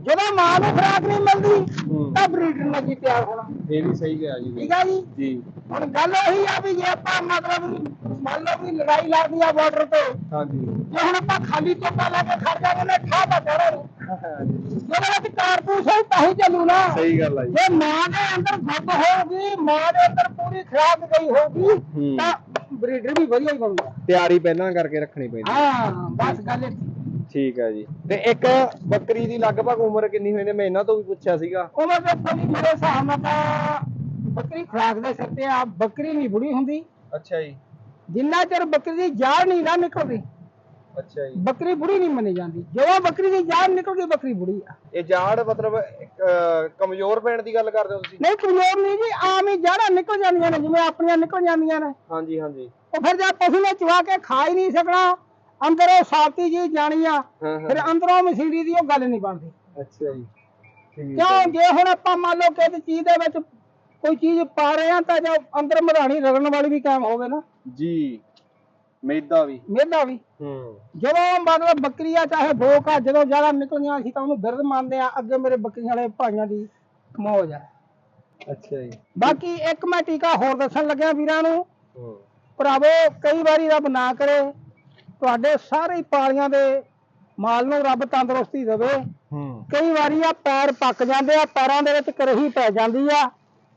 ਜਦੋਂ ਮਾਂ ਨੂੰ ਖੁਰਾਕ ਨਹੀਂ ਮਿਲਦੀ ਹੂੰ। ਤਾਂ ਬਰੀਡਰ ਨੇ ਕੀ ਤਿਆਰ ਹੋਣਾ। ਇਹ ਵੀ ਸਹੀ ਗਿਆ ਜੀ। ਠੀਕ ਆ ਜੀ? ਜੀ। ਹੁਣ ਗੱਲ ਉਹੀ ਆ ਵੀ ਜੇ ਆਪਾਂ ਮਤਲਬ ਮੰਨ ਲਓ ਵੀ ਲੜਾਈ ਲੜਦੀ ਆ ਬਾਰਡਰ ਤੇ। ਹਾਂਜੀ। ਜੇ ਹੁਣ ਆਪਾਂ ਖਾਲੀ ਟੋਕਾ ਲਾ ਕੇ ਖੜ ਜਾਵਾਂਗੇ ਨਾ ਠਾਹ ਤਾਂ ਚੜਾ ਜਿਹਦੇ ਵਿੱਚ ਕਾਰਤੂਸ ਹੈ ਤਾਂ ਹੀ ਚੱਲੂ ਨਾ। ਸਹੀ ਗੱਲ ਆ ਜੀ। ਮਾਂ ਦੇ ਅੰਦਰ ਦੁੱਧ ਹੋਊਗੀ ਮਾਂ ਦੇ ਅੰਦਰ ਪੂਰੀ ਖੁਰਾਕ ਗਈ ਹੋਊਗੀ ਹੂੰ। ਤਾਂ ਬਰੀਡਰ ਵੀ ਵਧੀਆ ਹੀ ਬਣੂਗਾ। ਤਿਆਰੀ ਪਹਿਲਾਂ ਕਰਕੇ ਰੱਖਣੀ ਪੈਂਦੀ। ਹਾਂ ਬਸ ਗੱਲ ਠੀਕ ਹੈ ਜੀ। ਤੇ ਇੱਕ ਬੱਕਰੀ ਦੀ ਲਗਭਗ ਉਮਰ ਕਿੰਨੀ ਹੋਈ ਨੇ? ਮੈਂ ਇਹਨਾਂ ਤੋਂ ਵੀ ਪੁੱਛਿਆ ਸੀਗਾ। ਉਮਰ ਦੇ ਭਾਜੀ ਮੇਰੇ ਹਿਸਾਬ ਨਾਲ ਤਾਂ ਬੱਕਰੀ ਖੁਰਾਕ ਦੇ ਸਿਰ ਤੇ ਆ ਬੱਕਰੀ ਨਹੀਂ ਬੁੜੀ ਹੁੰਦੀ। ਅੱਛਾ ਜੀ। ਜਿੰਨਾ ਚਿਰ ਬੱਕਰੀ ਦੀ ਜਾਨ ਨਹੀਂ ਨਾ ਨਿਕਲਦੀ ਅੱਛਾ ਜੀ। ਬੱਕਰੀ ਬੁੜੀ ਨਹੀਂ ਮੰਨੀ ਜਾਂਦੀ। ਜਦੋਂ ਬੱਕਰੀ ਦੀ ਜਾਨ ਨਿਕਲ ਗਈ ਬੱਕਰੀ ਬੁੜੀ ਆ। ਇਹ ਜਾੜ ਮਤਲਬ ਇੱਕ, ਅਹ, ਕਮਜ਼ੋਰ ਪੈਣ ਦੀ ਗੱਲ ਕਰਦੇ ਹੋ ਤੁਸੀਂ? ਨਹੀਂ ਕਮਜ਼ੋਰ ਨਹੀਂ ਜੀ ਆਮ ਹੀ ਜੜਾਂ ਨਿਕਲ ਜਾਂਦੀਆਂ ਨੇ ਜਿਵੇਂ ਆਪਣੀਆਂ ਨਿਕਲ ਜਾਂਦੀਆਂ ਨੇ। ਹਾਂਜੀ ਹਾਂਜੀ। ਉਹ ਫਿਰ ਜਦ ਪਸ਼ੂ ਨੇ ਚਵਾ ਕੇ ਖਾ ਹੀ ਨਹੀਂ ਸਕਣਾ ਅੰਦਰ ਉਹ ਸਾਫਤੀ ਜੀ ਜਾਣੀ ਆ ਹਾਂ ਫਿਰ ਅੰਦਰੋਂ ਮਸੀੜੀ ਦੀ ਉਹ ਗੱਲ ਨਹੀਂ ਬਣਦੀ। ਅੱਛਾ ਜੀ। ਠੀਕ ਹੈ। ਕਿਉਂ? ਜੇ ਹੁਣ ਆਪਾਂ ਮੰਨ ਲਓ ਕਿ ਚੀਜ਼ ਦੇ ਵਿੱਚ ਕੋਈ ਚੀਜ਼ ਪਾ ਰਹੇ ਆ ਤਾਂ ਜੋ ਅੰਦਰ ਮਧਾਣੀ ਰਗੜਨ ਵਾਲੀ ਵੀ ਕਾਇਮ ਹੋਵੇ ਨਾ। ਜੀ ਮੈਦਾ ਵੀ। ਮੇਦਾ ਵੀ। ਹੂੰ। ਜਦੋਂ ਮਤਲਬ ਬੱਕਰੀਆਂ ਚਾਹੇ ਭੋਕ ਆ ਜਦੋਂ ਜ਼ਿਆਦਾ ਨਿਕਲੀਆਂ ਅਸੀਂ ਤਾਂ ਉਹਨੂੰ ਬਿਰਧ ਮੰਨਦੇ ਆ ਅੱਗੇ ਮੇਰੇ ਬੱਕਰੀਆਂ ਵਾਲੇ ਭਾਈਆਂ ਦੀ ਮੌਜ ਆ। ਅੱਛਾ ਜੀ। ਬਾਕੀ ਇੱਕ ਮੈਂ ਟੀਕਾ ਹੋਰ ਦੱਸਣ ਲੱਗਿਆ ਵੀਰਾਂ ਨੂੰ। ਹੂੰ। ਭਰਾਵੋ ਕਈ ਵਾਰੀ ਰੱਬ ਨਾ ਕਰੇ ਤੁਹਾਡੇ ਸਾਰੇ ਹੀ ਪਾਲੀਆਂ ਦੇ ਮਾਲ ਨੂੰ ਰੱਬ ਤੰਦਰੁਸਤੀ ਦੇਵੇ। ਹੂੰ। ਕਈ ਵਾਰੀ ਆ ਪੈਰ ਪੱਕ ਜਾਂਦੇ ਆ ਪੈਰਾਂ ਦੇ ਵਿੱਚ ਕਰਹੀ ਪੈ ਜਾਂਦੀ ਆ।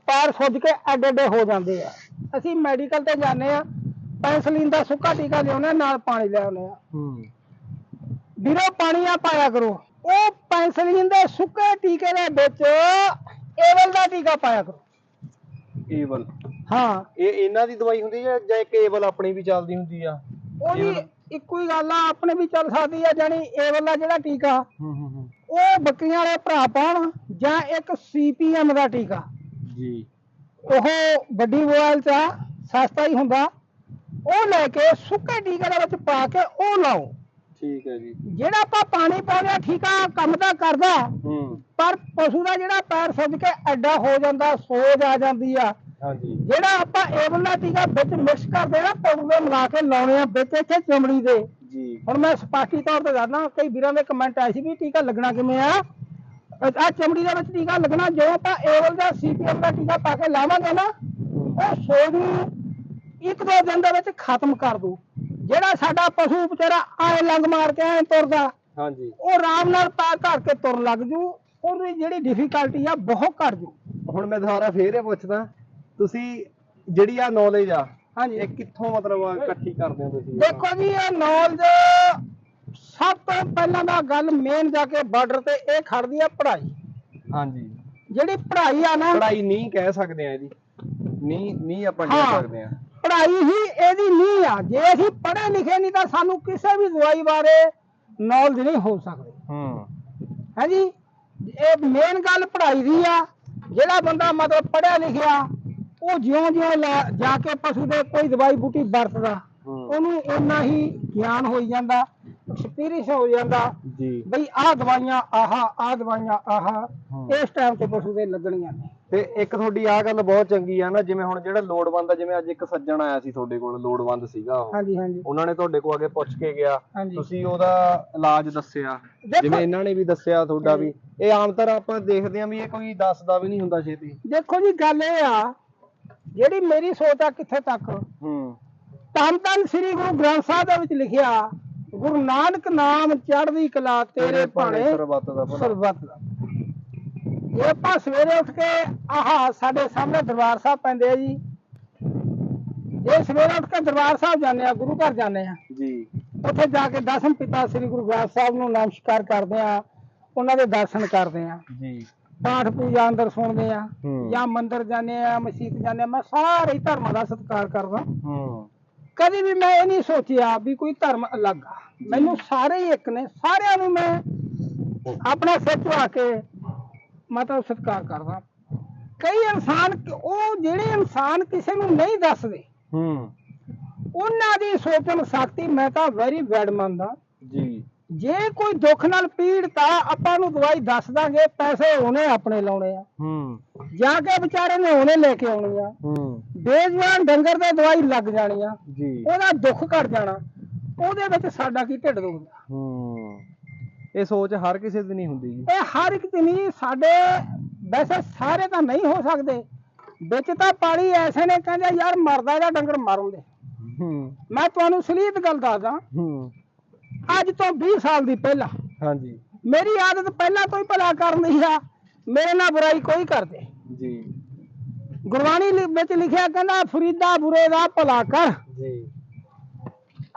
ਪੈਰ ਸੁੱਜ ਕੇ ਐਡੇ ਐਡੇ ਹੋ ਜਾਂਦੇ ਆ। ਅਸੀਂ ਮੈਡੀਕਲ ਤੇ ਜਾਂਦੇ ਆ ਪੈਂਸਲੀਨ ਦਾ ਸੁੱਕਾ ਟੀਕਾ ਲਿਆਉਂਦੇ ਆ ਨਾਲ ਪਾਣੀ ਲੈ ਆਉਂਦੇ ਆ। ਹੂੰ। ਵੀਰੋ ਪਾਣੀ ਆ ਪਾਇਆ ਕਰੋ। ਉਹ ਪੈਂਸਲੀਨ ਦੇ ਸੁੱਕੇ ਟੀਕੇ ਦੇ ਵਿੱਚ ਏਵਲ ਦਾ ਟੀਕਾ ਪਾਇਆ ਕਰੋ। ਏਵਲ ਹਾਂ। ਇਹ ਇਹਨਾਂ ਦੀ ਦਵਾਈ ਹੁੰਦੀ ਹੈ ਜਾਂ ਇੱਕ ਏਵਲ ਆਪਣੀ ਵੀ ਚੱਲਦੀ ਹੁੰਦੀ ਆ? ਉਹ ਜੀ ਇੱਕੋ ਹੀ ਗੱਲ ਆ ਆਪਣੇ ਵੀ ਚੱਲ ਸਕਦੀ ਆ ਜਾਨੀ ਏਵਲ ਦਾ ਜਿਹੜਾ ਟੀਕਾ। ਹੂੰ ਹੂੰ ਹੂੰ। ਉਹ ਬੱਕਰੀਆਂ ਵਾਲੇ ਭਰਾ ਪਾਉਣ ਜਾਂ ਇੱਕ ਸੀਪੀਐਮ ਦਾ ਟੀਕਾ। ਜੀ। ਉਹ ਵੱਡੀ ਮੋਬਾਈਲ ਚ ਆ, ਸਸਤਾ ਹੀ ਹੁੰਦਾ। ਉਹ ਲੈ ਕੇ ਸੁੱਕੇ ਟੀਕੇ ਦੇ ਵਿੱਚ ਪਾ ਕੇ ਉਹ ਲਾਓ। ਠੀਕ ਹੈ ਜੀ। ਜਿਹੜਾ ਆਪਾਂ ਪਾਣੀ ਪਾਉਂਦੇ ਆ ਠੀਕ ਆ ਕੰਮ ਤਾਂ ਕਰਦਾ। ਹੂੰ। ਪਰ ਪਸ਼ੂ ਦਾ ਜਿਹੜਾ ਪੈਰ ਸੁੱਜ ਕੇ ਐਡਾ ਹੋ ਜਾਂਦਾ ਸੋਜ ਆ ਜਾਂਦੀ ਆ। ਹਾਂਜੀ। ਜਿਹੜਾ ਆਪਾਂ ਏਵਲ ਦਾ ਟੀਕਾ ਵਿੱਚ ਮਿਕਸ ਕਰਦੇ ਆ ਨਾ ਪਾਊਡਰ ਦੇ ਮਿਲਾ ਕੇ ਲਾਉਣੇ ਆ ਵਿੱਚ ਇੱਥੇ ਚਮੜੀ ਦੇ। ਜੀ। ਹੁਣ ਮੈਂ ਸਪਾਸ਼ਟੀ ਤੌਰ ਤੇ ਦੱਸਦਾ ਕਈ ਵੀਰਾਂ ਦੇ ਕਮੈਂਟ ਆਏ ਸੀ ਵੀ ਟੀਕਾ ਲੱਗਣਾ ਕਿਵੇਂ ਆ? ਆ ਚਮੜੀ ਦੇ ਵਿੱਚ ਟੀਕਾ ਲੱਗਣਾ ਜੋ ਆਪਾਂ ਏਵਲ ਦਾ ਸੀਪੀਐਮ ਦਾ ਟੀਕਾ ਪਾ ਕੇ ਲਾਵਾਂਗੇ ਨਾ ਉਹ ਨੂੰ ਇੱਕ ਦੋ ਦਿਨ ਦੇ ਵਿੱਚ ਖਤਮ ਕਰ ਦੂ। ਜਿਹੜਾ ਸਾਡਾ ਪਸ਼ੂ ਵਿਚਾਰਾ ਆਏ ਲੰਗ ਮਾਰ ਕੇ ਐ ਤੁਰਦਾ ਹਾਂਜੀ। ਉਹ ਆਰਾਮ ਨਾਲ ਪੈਰ ਧਰ ਕੇ ਤੁਰਨ ਲੱਗ ਜੂ ਉਹਦੀ ਜਿਹੜੀ ਡਿਫਿਕਲਟੀ ਆ ਬਹੁਤ ਘਟ ਜੂ। ਹੁਣ ਮੈਂ ਦੁਬਾਰਾ ਫੇਰ ਇਹ ਪੁੱਛਦਾ ਤੁਸੀਂ ਜਿਹੜੀ ਆ ਨੌਲੇਜ ਆ ਹਾਂਜੀ। ਇਹ ਕਿੱਥੋਂ ਮਤਲਬ ਇਕੱਠੀ ਕਰਦੇ ਹੋ ਤੁਸੀਂ? ਦੇਖੋ ਜੀ ਇਹ ਨੌਲੇਜ ਸਭ ਤੋਂ ਪਹਿਲਾਂ ਦਾ ਗੱਲ ਮੇਨ ਜਾ ਕੇ ਬਾਰਡਰ ਤੇ ਇਹ ਖੜਦੀ ਆ ਪੜ੍ਹਾਈ। ਹਾਂਜੀ। ਜਿਹੜੀ ਪੜ੍ਹਾਈ ਆ ਨਾ ਪੜਾਈ ਨਹੀਂ ਕਹਿ ਸਕਦੇ ਆ ਇਹਦੀ। ਨਹੀਂ ਨਹੀਂ ਆਪਾਂ ਕਹਿ ਹਾਂ। ਸਕਦੇ ਆ। ਪੜ੍ਹਾਈ ਹੀ ਇਹਦੀ ਨਹੀਂ ਆ। ਜੇ ਅਸੀਂ ਪੜ੍ਹੇ ਲਿਖੇ ਨਹੀਂ ਤਾਂ ਸਾਨੂੰ ਕਿਸੇ ਵੀ ਦਵਾਈ ਬਾਰੇ ਨੌਲੇਜ ਨਹੀਂ ਹੋ ਸਕਦੀ। ਹੂੰ। ਹਾਂਜੀ? ਇਹ ਮੇਨ ਗੱਲ ਪੜ੍ਹਾਈ ਦੀ ਆ। ਜਿਹੜਾ ਬੰਦਾ ਮਤਲਬ ਪੜ੍ਹਿਆ ਲਿਖਿਆ ਉਹ ਜਿਉਂ-ਜਿਉਂ ਲੈ- ਜਾ ਕੇ ਪਸ਼ੂ ਦੇ ਕੋਈ ਦਵਾਈ ਬੂਟੀ ਵਰਤਦਾ ਹੂੰ। ਉਹਨੂੰ ਇੰਨਾ ਹੀ ਗਿਆਨ ਹੋਈ ਜਾਂਦਾ। ਐਕਸਪੀਰੀਅੰਸ ਹੋ ਜਾਂਦਾ। ਜੀ। ਬਈ ਆਹ ਦਵਾਈਆਂ ਆਹਾ ਆਹ ਦਵਾਈਆਂ ਆਹਾ। ਇਸ ਟਾਈਮ ਤੇ ਪਸ਼ੂ ਦੇ ਲੱਗਣੀਆਂ ਨੇ। ਤੇ ਇੱਕ ਤੁਹਾਡੀ ਆ ਗੱਲ ਬਹੁਤ ਚੰਗੀ ਆ ਨਾ ਜਿਵੇਂ ਹੁਣ ਜਿਹੜਾ ਲੋੜਵੰਦ ਆ ਜਿਵੇਂ ਅੱਜ ਇੱਕ ਸੱਜਣ ਆਇਆ ਸੀ ਤੁਹਾਡੇ ਕੋਲ ਲੋੜਵੰਦ ਸੀਗਾ ਉਹ। ਹਾਂਜੀ ਹਾਂਜੀ। ਉਹਨਾਂ ਨੇ ਤੁਹਾਡੇ ਕੋਲ ਕੇ ਪੁੱਛ ਕੇ ਗਿਆ। ਹਾਂਜੀ। ਤੁਸੀਂ ਉਹਦਾ ਇਲਾਜ ਦੱਸਿਆ। ਦੇਖੋ- ਜਿਵੇਂ ਇਹਨਾਂ ਨੇ ਵੀ ਦੱਸਿਆ ਤੁਹਾਡਾ ਵੀ। ਇਹ ਆਮ ਤੌਰ ਆਪਾਂ ਦੇਖਦੇ ਆਂ ਵੀ ਇਹ ਕੋਈ ਦੱਸਦਾ ਵੀ ਨਹੀਂ ਹੁੰਦਾ ਛੇਤੀ। ਦੇਖੋ ਜੀ ਗੱਲ ਇਹ ਆ ਜਿਹੜੀ ਮੇਰੀ ਸੋਚ ਆ ਕਿੱਥੇ ਤੱਕ? ਹੂੰ। ਧੰਨ ਧੰਨ ਸ੍ਰੀ ਗੁਰੂ ਗ੍ਰੰਥ ਸਾਹਿਬ ਦੇ ਵਿੱਚ ਲਿਖਿਆ ਗੁਰੂ ਨਾਨਕ ਨਾਮ ਚੜ੍ਹਦੀ ਕਲਾ ਤੇਰੇ ਭਾਣੇ ਸਰਬੱਤ ਦਾ ਭਲਾ। ਸਰਬੱਤ ਦਾ। ਜੇ ਆਪਾਂ ਸਵੇਰੇ ਉੱਠ ਕੇ ਆਹ ਸਾਡੇ ਸਾਹਮਣੇ ਦਰਬਾਰ ਸਾਹਿਬ ਪੈਂਦੇ ਆ ਜੀ। ਜੇ ਸਵੇਰੇ ਉੱਠ ਕੇ ਦਰਬਾਰ ਸਾਹਿਬ ਜਾਂਦੇ ਆ ਗੁਰੂ ਘਰ ਜਾਂਦੇ ਆ। ਜੀ। ਉੱਥੇ ਜਾ ਕੇ ਦਸਮ ਪਿਤਾ ਸ੍ਰੀ ਗੁਰੂ ਗ੍ਰੰਥ ਸਾਹਿਬ ਨੂੰ ਨਮਸਕਾਰ ਕਰਦੇ ਆ ਉਹਨਾਂ ਦੇ ਦਰਸ਼ਨ ਕਰਦੇ ਆ। ਜੀ। ਪਾਠ ਪੂਜਾ ਅੰਦਰ ਸੁਣਦੇ ਆ। ਜਾਂ ਮੰਦਿਰ ਜਾਂਦੇ ਆ ਮਸਜਿਦ ਜਾਂਦੇ ਆ। ਮੈਂ ਸਾਰੇ ਧਰਮਾਂ ਦਾ ਸਤਿਕਾਰ ਕਰਦਾ। ਹੂੰ। ਕਦੀ ਵੀ ਮੈਂ ਇਹ ਨਹੀਂ ਸੋਚਿਆ ਵੀ ਕੋਈ ਧਰਮ ਅਲੱਗ ਆ। ਮੈਨੂੰ ਸਾਰੇ ਹੀ ਇੱਕ ਨੇ ਸਾਰਿਆਂ ਨੂੰ ਮੈਂ ਆਪਣਾ ਸਿਰ ਝੁਕਾ ਕੇ ਮਤਲਬ ਸਤਿਕਾਰ ਕਰਦਾ। ਕਈ ਇਨਸਾਨ ਉਹ ਜਿਹੜੇ ਇਨਸਾਨ ਕਿਸੇ ਨੂੰ ਨਹੀਂ ਦੱਸਦੇ ਹੂੰ। ਉਹਨਾਂ ਦੀ ਸੋਚਣ ਸ਼ਕਤੀ ਮੈਂ ਤਾਂ ਵੈਰੀ ਬੈਡ ਮੰਨਦਾ। ਜੀ। ਜੇ ਕੋਈ ਦੁੱਖ ਨਾਲ ਪੀੜਤਾ ਆਪਾਂ ਨੂੰ ਦਵਾਈ ਦੱਸ ਦਾਂਗੇ ਪੈਸੇ ਉਹਨੇ ਆਪਣੇ ਲਾਉਣੇ ਆ। ਹੂੰ। ਜਾ ਕੇ ਵਿਚਾਰੇ ਨੇ ਉਹਨੇ ਲੈ ਕੇ ਆਉਣੀ ਆ। ਹੂੰ। ਬੇਜਵਾਨ ਡੰਗਰ ਦੇ ਦਵਾਈ ਲੱਗ ਜਾਣੀ ਆ। ਜੀ। ਉਹਦਾ ਦੁੱਖ ਘਟ ਜਾਣਾ। ਉਹਦੇ ਵਿੱਚ ਸਾਡਾ ਕੀ ਢਿੱਡ ਦੁਖਦਾ। ਹੂੰ। ਇਹ ਸੋਚ ਹਰ ਕਿਸੇ ਦੀ ਨਹੀਂ ਹੁੰਦੀ ਜੀ। ਇਹ ਹਰ ਇੱਕ ਦੀ ਨਹੀਂ ਸਾਡੇ ਵੈਸੇ ਸਾਰੇ ਤਾਂ ਨਹੀਂ ਹੋ ਸਕਦੇ। ਵਿੱਚ ਤਾਂ ਪਾਣੀ ਐਸੇ ਨੇ ਕਹਿੰਦੇ ਯਾਰ ਮਰਦਾ ਇਹਦਾ ਡੰਗਰ ਮਾਰਨ ਦੇ। ਹੂੰ। ਮੈਂ ਤੁਹਾਨੂੰ ਸਲੀਤ ਗੱਲ ਦੱਸਦਾ। ਹੂੰ। ਅੱਜ ਤੋਂ 20 ਸਾਲ ਦੀ ਪਹਿਲਾਂ। ਹਾਂਜੀ। ਮੇਰੀ ਆਦਤ ਪਹਿਲਾਂ ਤੋਂ ਹੀ ਭਲਾ ਕਰਨ ਦੀ ਆ। ਮੇਰੇ ਨਾਲ ਬੁਰਾਈ ਕੋਈ ਕਰਦੇ। ਜੀ। ਗੁਰਬਾਣੀ ਲਿ- ਵਿੱਚ ਲਿਖਿਆ ਕਹਿੰਦਾ ਫਰੀਦਾ ਬੁਰੇ ਦਾ ਭਲਾ ਕਰ। ਜੀ।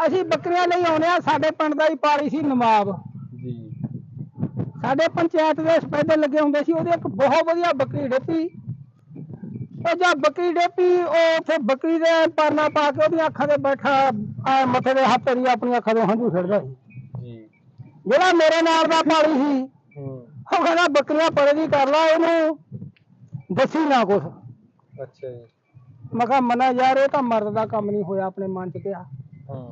ਅਸੀਂ ਬੱਕਰੀਆਂ ਲਈ ਆਉਨੇ ਆ ਸਾਡੇ ਪਿੰਡ ਦਾ ਹੀ ਪਾਰੀ ਸੀ ਨਵਾਬ। ਜੀ। ਸਾਡੇ ਪੰਚਾਇਤ ਦੇ ਸਪੈਦੇ ਲੱਗੇ ਹੁੰਦੇ ਸੀ ਉਹਦੇ ਇੱਕ ਬਹੁਤ ਵਧੀਆ ਬੱਕਰੀ ਡੇਪੀ। ਉਹ ਜਦ ਬੱਕਰੀ ਡੇਪੀ ਉਹ ਉੱਥੇ ਬੱਕਰੀ ਦੇ ਪਰਨਾ ਪਾ ਕੇ ਉਹਦੀਆਂ ਅੱਖਾਂ ਦੇ ਬੈਠਾ ਐ ਮੱਥੇ ਦੇ ਹੱਥ ਦੀ ਆਪਣੀਆਂ ਅੱਖਾਂ ਤੋਂ ਹੰਝੂ ਛੱਡਦਾ ਸੀ। ਜੀ। ਜਿਹੜਾ ਮੇਰੇ ਨਾਲ ਦਾ ਪਾਲੀ ਸੀ ਹੂੰ। ਉਹ ਕਹਿੰਦਾ ਬੱਕਰੀਆਂ ਪਰੇ ਦੀ ਕਰ ਲਾ ਇਹਨੂੰ ਦੱਸੀ ਨਾ ਕੁਛ। ਅੱਛਾ ਜੀ। ਮੈਂ ਕਿਹਾ ਮਨਾ ਯਾਰ ਇਹ ਤਾਂ ਮਰਦ ਦਾ ਕੰਮ ਨਹੀਂ ਹੋਇਆ ਆਪਣੇ ਮਨ ਚ ਹਾਂ।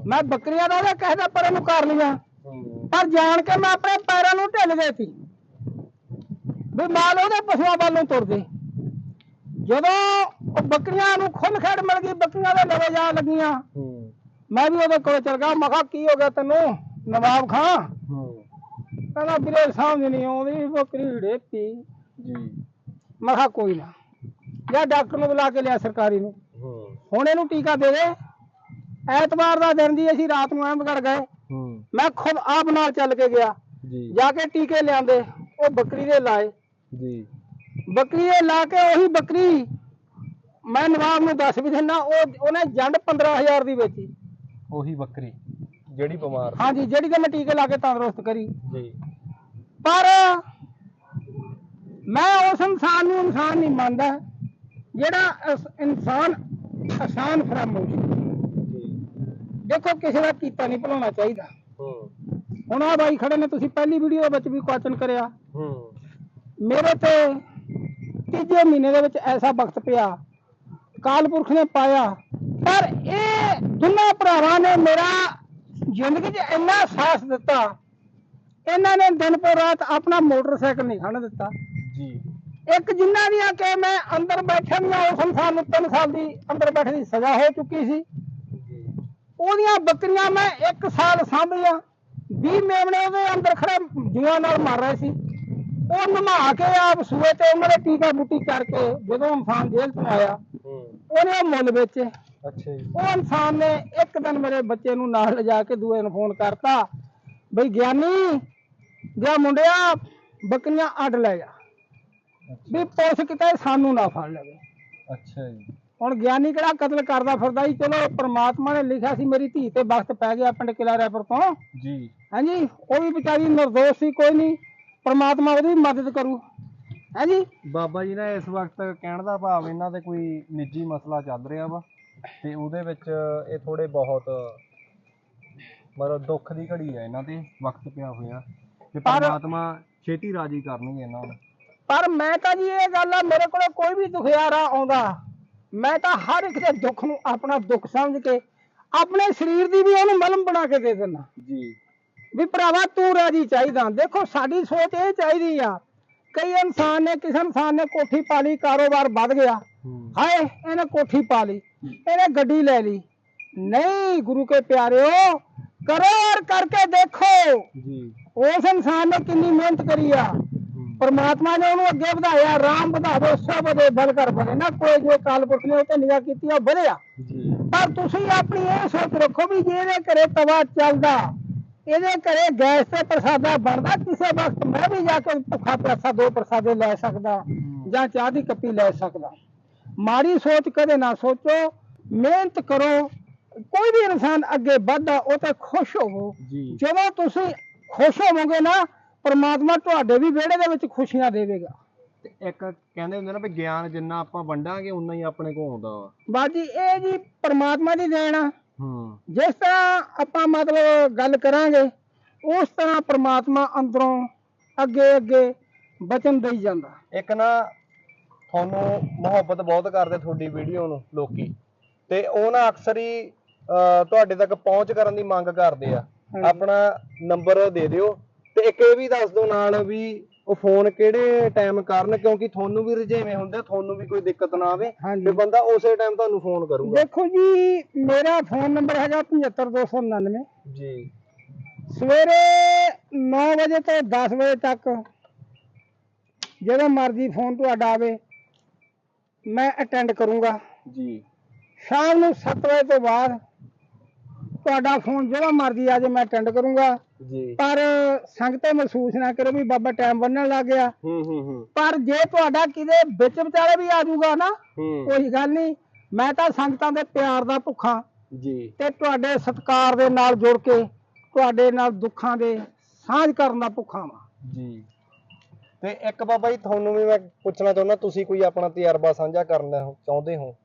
ਮੈਂ ਬੱਕਰੀਆਂ ਦਾ ਉਹਦਾ ਕਹਿਦਾ ਪਰੇ ਨੂੰ ਕਰ ਲਿਆ ਹੂੰ। ਪਰ ਜਾਣ ਕੇ ਮੈਂ ਆਪਣੇ ਪੈਰਾਂ ਨੂੰ ਢਿੱਲ ਗਈ ਸੀ ਵੀ ਮਾਲ ਉਹਦੇ ਪਸ਼ੂਆਂ ਵੱਲ ਤੁਰਦੇ। ਜਦੋਂ ਉਹ ਬੱਕਰੀਆਂ ਨੂੰ ਖੁੱਲ ਖੇੜ ਮਿਲ ਗਈ ਬੱਕਰੀਆਂ ਦੇ ਲਵੇ ਜਾ ਲੱਗੀਆਂ। ਹੂੰ। ਮੈਂ ਵੀ ਉਹਦੇ ਕੋਲ ਚਲ ਗਿਆ। ਮੈਂ ਕਿਹਾ ਕੀ ਹੋ ਗਿਆ ਤੈਨੂੰ? ਨਵਾਬ ਖਾਂ? ਹੂੰ। ਕਹਿੰਦਾ ਵੀਰੇ ਸਮਝ ਨਹੀਂ ਆਉਂਦੀ ਬੱਕਰੀ ਢੇਪੀ। ਜੀ। ਮੈਂ ਕਿਹਾ ਕੋਈ ਨਾ। ਜਾਂ ਡਾਕਟਰ ਨੂੰ ਬੁਲਾ ਕੇ ਲਿਆ ਸਰਕਾਰੀ ਨੂੰ। ਹੁਣ ਇਹਨੂੰ ਟੀਕਾ ਦੇ ਦੇ। ਐਤਵਾਰ ਦਾ ਦਿਨ ਦੀ ਅਸੀਂ ਰਾਤ ਨੂੰ ਅਹਿਮਦਗੜ ਗਏ। ਮੈਂ ਖੁਦ ਆਪ ਨਾਲ ਚੱਲ ਕੇ ਗਿਆ। ਜੀ। ਜਾ ਕੇ ਟੀਕੇ ਲਿਆਂਦੇ। ਉਹ ਬੱਕਰੀ ਦੇ ਲਾਏ। ਜੀ। ਬੱਕਰੀ ਦੇ ਲਾ ਕੇ ਉਹੀ ਬੱਕਰੀ ਮੈਂ ਨਵਾਬ ਨੂੰ ਦੱਸ ਵੀ ਦਿੰਦਾ ਉਹ ਉਹਨੇ ਜੰਡ 15000 ਦੀ ਵੇਚੀ। ਉਹੀ ਬੱਕਰੀ ਜਿਹੜੀ ਬਿਮਾਰ। ਹਾਂਜੀ ਜਿਹੜੀ ਤੇ ਮੈਂ ਟੀਕੇ ਲਾ ਕੇ ਤੰਦਰੁਸਤ ਕਰੀ। ਜੀ। ਪਰ ਮੈਂ ਉਸ ਇਨਸਾਨ ਨੂੰ ਇਨਸਾਨ ਨਹੀਂ ਮੰਨਦਾ। ਜਿਹੜਾ ਇਨਸਾਨ ਆਸਾਨ ਫਰਾਮੋਸ਼ ਦੇਖੋ, ਕਿਸੇ ਦਾ ਕੀਤਾ ਨਹੀਂ ਭੁਲਾਉਣਾ ਚਾਹੀਦਾ। ਹੁਣ ਆ ਬਾਈ ਖੜੇ ਨੇ, ਤੁਸੀਂ ਪਹਿਲੀ ਵੀਡੀਓ ਵਿੱਚ ਵੀ ਕੁਐਸਚਨ ਕਰਿਆ। ਮੇਰੇ ਤੇ ਤੀਜੇ ਮਹੀਨੇ ਦੇ ਵਿੱਚ ਐਸਾ ਵਕਤ ਪਿਆ ਕਾਲਪੁਰਖ ਨੇ ਪਾਇਆ, ਪਰ ਇਹ ਦੋਨਾਂ ਭਰਾਵਾਂ ਨੇ ਮੇਰਾ ਜ਼ਿੰਦਗੀ 'ਚ ਇੰਨਾ ਸਾਥ ਦਿੱਤਾ। ਇਹਨਾਂ ਨੇ ਦਿਨ ਪਰ ਰਾਤ ਆਪਣਾ ਮੋਟਰਸਾਈਕਲ ਨਹੀਂ ਖੜਨ ਦਿੱਤਾ। ਇੱਕ ਜਿੰਨਾ ਦੀਆਂ ਕਿ ਮੈਂ ਅੰਦਰ ਬੈਠੇ ਨੂੰ ਉਸ ਇਨਸਾਨ ਨੂੰ 3 ਸਾਲ ਦੀ ਅੰਦਰ ਬੈਠੇ ਦੀ ਸਜ਼ਾ ਹੋ ਚੁੱਕੀ ਸੀ। ਉਹਦੀਆਂ ਬੱਕਰੀਆਂ ਮੈਂ 1 ਸਾਲ ਸਾਂਭੀਆਂ 20 ਮੇਮਣੇ ਉਹਦੇ ਅੰਦਰ ਖੜੇ ਜੂਆਂ ਨਾਲ ਮਾਰ ਰਹੇ ਸੀ। ਉਹ ਨਮਾ ਕੇ ਆਪ ਸੂਏ ਤੇ ਉਹਨਾਂ ਦੇ ਟੀਕਾ ਬੁੱਟੀ ਕਰਕੇ ਜਦੋਂ ਇਨਸਾਨ ਜੇਲ੍ਹ ਤੋਂ ਆਇਆ ਉਹਨੇ ਉਹ ਮੁੱਲ ਵੇਚੇ। ਅੱਛਾ ਜੀ। ਉਹ ਇਨਸਾਨ ਨੇ ਇੱਕ ਦਿਨ ਮੇਰੇ ਬੱਚੇ ਨੂੰ ਨਾਲ ਲਿਜਾ ਕੇ ਦੂਏ ਨੂੰ ਫੋਨ ਕਰਤਾ ਬਈ ਗਿਆਨੀ ਜਾ ਮੁੰਡਿਆ ਬੱਕਰੀਆਂ ਅੱਡ ਲੈ ਜਾ। ਵੀ ਪੁਲਿਸ ਕਿਤੇ ਸਾਨੂੰ ਨਾ ਫੜ ਲਵੇ। ਅੱਛਾ ਜੀ। ਹੁਣ ਗਿਆਨੀ ਕਿਹੜਾ ਕਤਲ ਕਰਦਾ ਫਿਰਦਾ ਸੀ ਚਲੋ ਪ੍ਰਮਾਤਮਾ ਨੇ ਲਿਖਿਆ ਸੀ ਮੇਰੀ ਧੀ ਤੇ ਵਕਤ ਪੈ ਗਿਆ ਪਿੰਡ ਕਿਲਾ ਰੈਪਰ ਤੋਂ। ਜੀ। ਹਾਂਜੀ ਉਹ ਵੀ ਵਿਚਾਰੀ ਨਿਰਦੋਸ਼ ਸੀ ਕੋਈ ਨਹੀਂ। ਪ੍ਰਮਾਤਮਾ ਉਹਦੀ ਮਦਦ ਕਰੂ। ਹਾਂਜੀ ਬਾਬਾ ਜੀ ਨੇ ਇਸ ਵਕਤ ਕਹਿਣ ਦਾ ਭਾਵ ਇਹਨਾਂ ਦੇ ਕੋਈ ਨਿੱਜੀ ਮਸਲਾ ਚੱਲ ਰਿਹਾ ਵਾ ਤੇ ਉਹਦੇ ਵਿੱਚ ਇਹ ਥੋੜੇ ਬਹੁਤ ਮਤਲਬ ਦੁੱਖ ਦੀ ਘੜੀ ਹੈ ਇਹਨਾਂ ਤੇ ਵਕਤ ਪਿਆ ਹੋਇਆ। ਤੇ ਪਰ- ਪਰਮਾਤਮਾ ਛੇਤੀ ਰਾਜੀ ਕਰਨਗੇ ਇਹਨਾਂ ਨੂੰ। ਪਰ ਮੈਂ ਤਾਂ ਜੀ ਇਹ ਗੱਲ ਆ ਮੇਰੇ ਕੋਲ ਕੋਈ ਵੀ ਦੁਖਿਆਰਾ ਆਉਂਦਾ। ਮੈਂ ਤਾਂ ਹਰ ਇੱਕ ਦੇ ਦੁੱਖ ਨੂੰ ਆਪਣਾ ਦੁੱਖ ਸਮਝ ਕੇ ਆਪਣੇ ਸਰੀਰ ਦੀ ਵੀ ਉਹਨੂੰ ਮਲਮ ਬਣਾ ਕੇ ਦੇ ਦਿੰਦਾ। ਜੀ। ਵੀ ਭਰਾਵਾ ਤੂੰ ਰਾਜੀ ਚਾਹੀਦਾ। ਦੇਖੋ ਸਾਡੀ ਸੋਚ ਇਹ ਚਾਹੀਦੀ ਆ ਕਈ ਇਨਸਾਨ ਨੇ ਕਿਸੇ ਇਨਸਾਨ ਨੇ ਕੋਠੀ ਪਾ ਲਈ ਕਾਰੋਬਾਰ ਵੱਧ ਗਿਆ। ਹਾਏ ਇਹਨੇ ਕੋਠੀ ਪਾ ਲਈ ਇਹਨੇ ਗੱਡੀ ਲੈ ਲਈ। ਨਹੀਂ ਗੁਰੂ ਕੇ ਪਿਆਰਿਓ ਕਰੋ ਔਰ ਕਰਕੇ ਦੇਖੋ। ਜੀ। ਉਸ ਇਨਸਾਨ ਨੇ ਕਿੰਨੀ ਮਿਹਨਤ ਕਰੀ ਆ। ਪਰਮਾਤਮਾ ਨੇ ਉਹਨੂੰ ਅੱਗੇ ਵਧਾਇਆ ਰਾਮ ਵਧਾਵੋ ਸਭ ਦੇ ਬਲ ਕਰ ਬਣੇ। ਨਾ ਕੋਈ ਜੇ ਕਾਲਪੁਰਖ ਨੇ ਉਹ ਤੇ ਨਿਗਾਹ ਕੀਤੀ ਉਹ ਵਧਿਆ ਪਰ ਤੁਸੀਂ ਆਪਣੀ ਇਹ ਸੋਚ ਰੱਖੋ ਵੀ ਜੇ ਇਹਦੇ ਘਰੇ ਤਵਾ ਚੱਲਦਾ ਇਹਦੇ ਘਰੇ ਗੈਸ ਤੇ ਪ੍ਰਸਾਦਾ ਬਣਦਾ ਕਿਸੇ ਵਕਤ ਮੈਂ ਵੀ ਜਾ ਕੇ ਭੁੱਖਾ ਪਿਆਸਾ ਦੋ ਪ੍ਰਸਾਦੇ ਲੈ ਸਕਦਾ। ਜਾਂ ਚਾਹ ਦੀ ਕੱਪੀ ਲੈ ਸਕਦਾ। ਮਾੜੀ ਸੋਚ ਕਦੇ ਨਾ ਸੋਚੋ ਮਿਹਨਤ ਕਰੋ ਕੋਈ ਵੀ ਇਨਸਾਨ ਅੱਗੇ ਵੱਧਦਾ ਉਹ ਤੇ ਖੁਸ਼ ਹੋਵੋ। ਜਦੋਂ ਤੁਸੀਂ ਖੁਸ਼ ਹੋਵੋਗੇ ਨਾ ਪਰਮਾਤਮਾ ਤੁਹਾਡੇ ਵੀ ਵਿਹੜੇ ਦੇ ਵਿੱਚ ਖੁਸ਼ੀਆਂ ਦੇਵੇਗਾ। ਤੇ ਇੱਕ ਕਹਿੰਦੇ ਹੁੰਦੇ ਨਾ ਵੀ ਗਿਆਨ ਜਿੰਨਾ ਆਪਾਂ ਵੰਡਾਂਗੇ ਉਨਾ ਹੀ ਆਪਣੇ ਕੋਲ ਆਉਂਦਾ ਵਾ। ਬਾਜੀ ਇਹ ਜੀ ਪ੍ਰਮਾਤਮਾ ਦੀ ਦੇਣ ਆ। ਹੂੰ। ਜਿਸ ਤਰ੍ਹਾਂ ਆਪਾਂ ਮਤਲਬ ਗੱਲ ਕਰਾਂਗੇ ਉਸ ਤਰ੍ਹਾਂ ਪ੍ਰਮਾਤਮਾ ਅੰਦਰੋਂ ਅੱਗੇ ਅੱਗੇ ਬਚਨ ਦੇਈ ਜਾਂਦਾ। ਇੱਕ ਨਾ ਤੁਹਾਨੂੰ ਮੁਹੱਬਤ ਬਹੁਤ ਕਰਦੇ ਤੁਹਾਡੀ ਵੀਡੀਓ ਨੂੰ ਲੋਕੀ। ਤੇ ਉਹ ਨਾ ਅਕਸਰ ਹੀ ਅਹ, ਤੁਹਾਡੇ ਤੱਕ ਪਹੁੰਚ ਕਰਨ ਦੀ ਮੰਗ ਕਰਦੇ ਆ। ਆਪਣਾ ਨੰਬਰ ਦੇ ਦਿਓ। ਤੇ ਇੱਕ ਇਹ ਵੀ ਦੱਸ ਦਿਓ ਨਾਲ ਵੀ ਉਹ ਫੋਨ ਕਿਹੜੇ ਟਾਈਮ ਕਰਨ ਕਿਉਂਕਿ ਤੁਹਾਨੂੰ ਵੀ ਰੁਝੇਵੇਂ ਹੁੰਦੇ ਤੁਹਾਨੂੰ ਵੀ ਕੋਈ ਦਿੱਕਤ ਨਾ ਆਵੇ ਹਾਂਜੀ। ਤੇ ਬੰਦਾ ਉਸੇ ਟਾਈਮ ਤੁਹਾਨੂੰ ਫੋਨ ਕਰੂਗਾ। ਦੇਖੋ ਜੀ ਮੇਰਾ ਫੋਨ ਨੰਬਰ ਹੈਗਾ 75299 ਜੀ। ਸਵੇਰੇ 9 ਵਜੇ ਤੋਂ 10 ਵਜੇ ਤੱਕ ਜਦੋਂ ਮਰਜ਼ੀ ਫੋਨ ਤੁਹਾਡਾ ਆਵੇ ਮੈਂ ਅਟੈਂਡ ਕਰੂੰਗਾ। ਜੀ। ਸ਼ਾਮ ਨੂੰ 7 ਵਜੇ ਤੋਂ ਬਾਅਦ ਤੁਹਾਡਾ ਫੋਨ ਜਦੋਂ ਮਰਜ਼ੀ ਆ ਜਾਏ ਮੈਂ ਅਟੈਂਡ ਕਰੂੰਗਾ। ਜੀ। ਪਰ ਸੰਗਤੇ ਮਹਿਸੂਸ ਨਾ ਕਰੋ ਵੀ ਬਾਬਾ ਟਾਈਮ ਬੰਨਣ ਲੱਗ ਗਿਆ। ਹੂੰ ਹੂੰ ਹੂੰ। ਪਰ ਜੇ ਤੁਹਾਡਾ ਕਿਤੇ ਵਿੱਚ ਵਿਚਾਲੇ ਵੀ ਆ ਜਾਊਗਾ ਨਾ ਕੋਈ ਗੱਲ ਨਹੀਂ ਮੈਂ ਤਾਂ ਸੰਗਤਾਂ ਦੇ ਪਿਆਰ ਦਾ ਭੁੱਖਾ। ਜੀ। ਤੇ ਤੁਹਾਡੇ ਸਤਿਕਾਰ ਦੇ ਨਾਲ ਜੁੜ ਕੇ ਤੁਹਾਡੇ ਨਾਲ ਦੁੱਖਾਂ ਦੇ ਸਾਂਝ ਕਰਨ ਦਾ ਭੁੱਖਾ ਵਾਂ। ਜੀ। ਤੇ ਇੱਕ ਬਾਬਾ ਜੀ ਤੁਹਾਨੂੰ ਵੀ ਮੈਂ ਪੁੱਛਣਾ ਚਾਹੁੰਦਾ ਤੁਸੀਂ ਕੋਈ ਆਪਣਾ ਤਜਰਬਾ ਸਾਂਝਾ ਕਰਨਾ ਚਾਹੁੰਦੇ ਹੋ?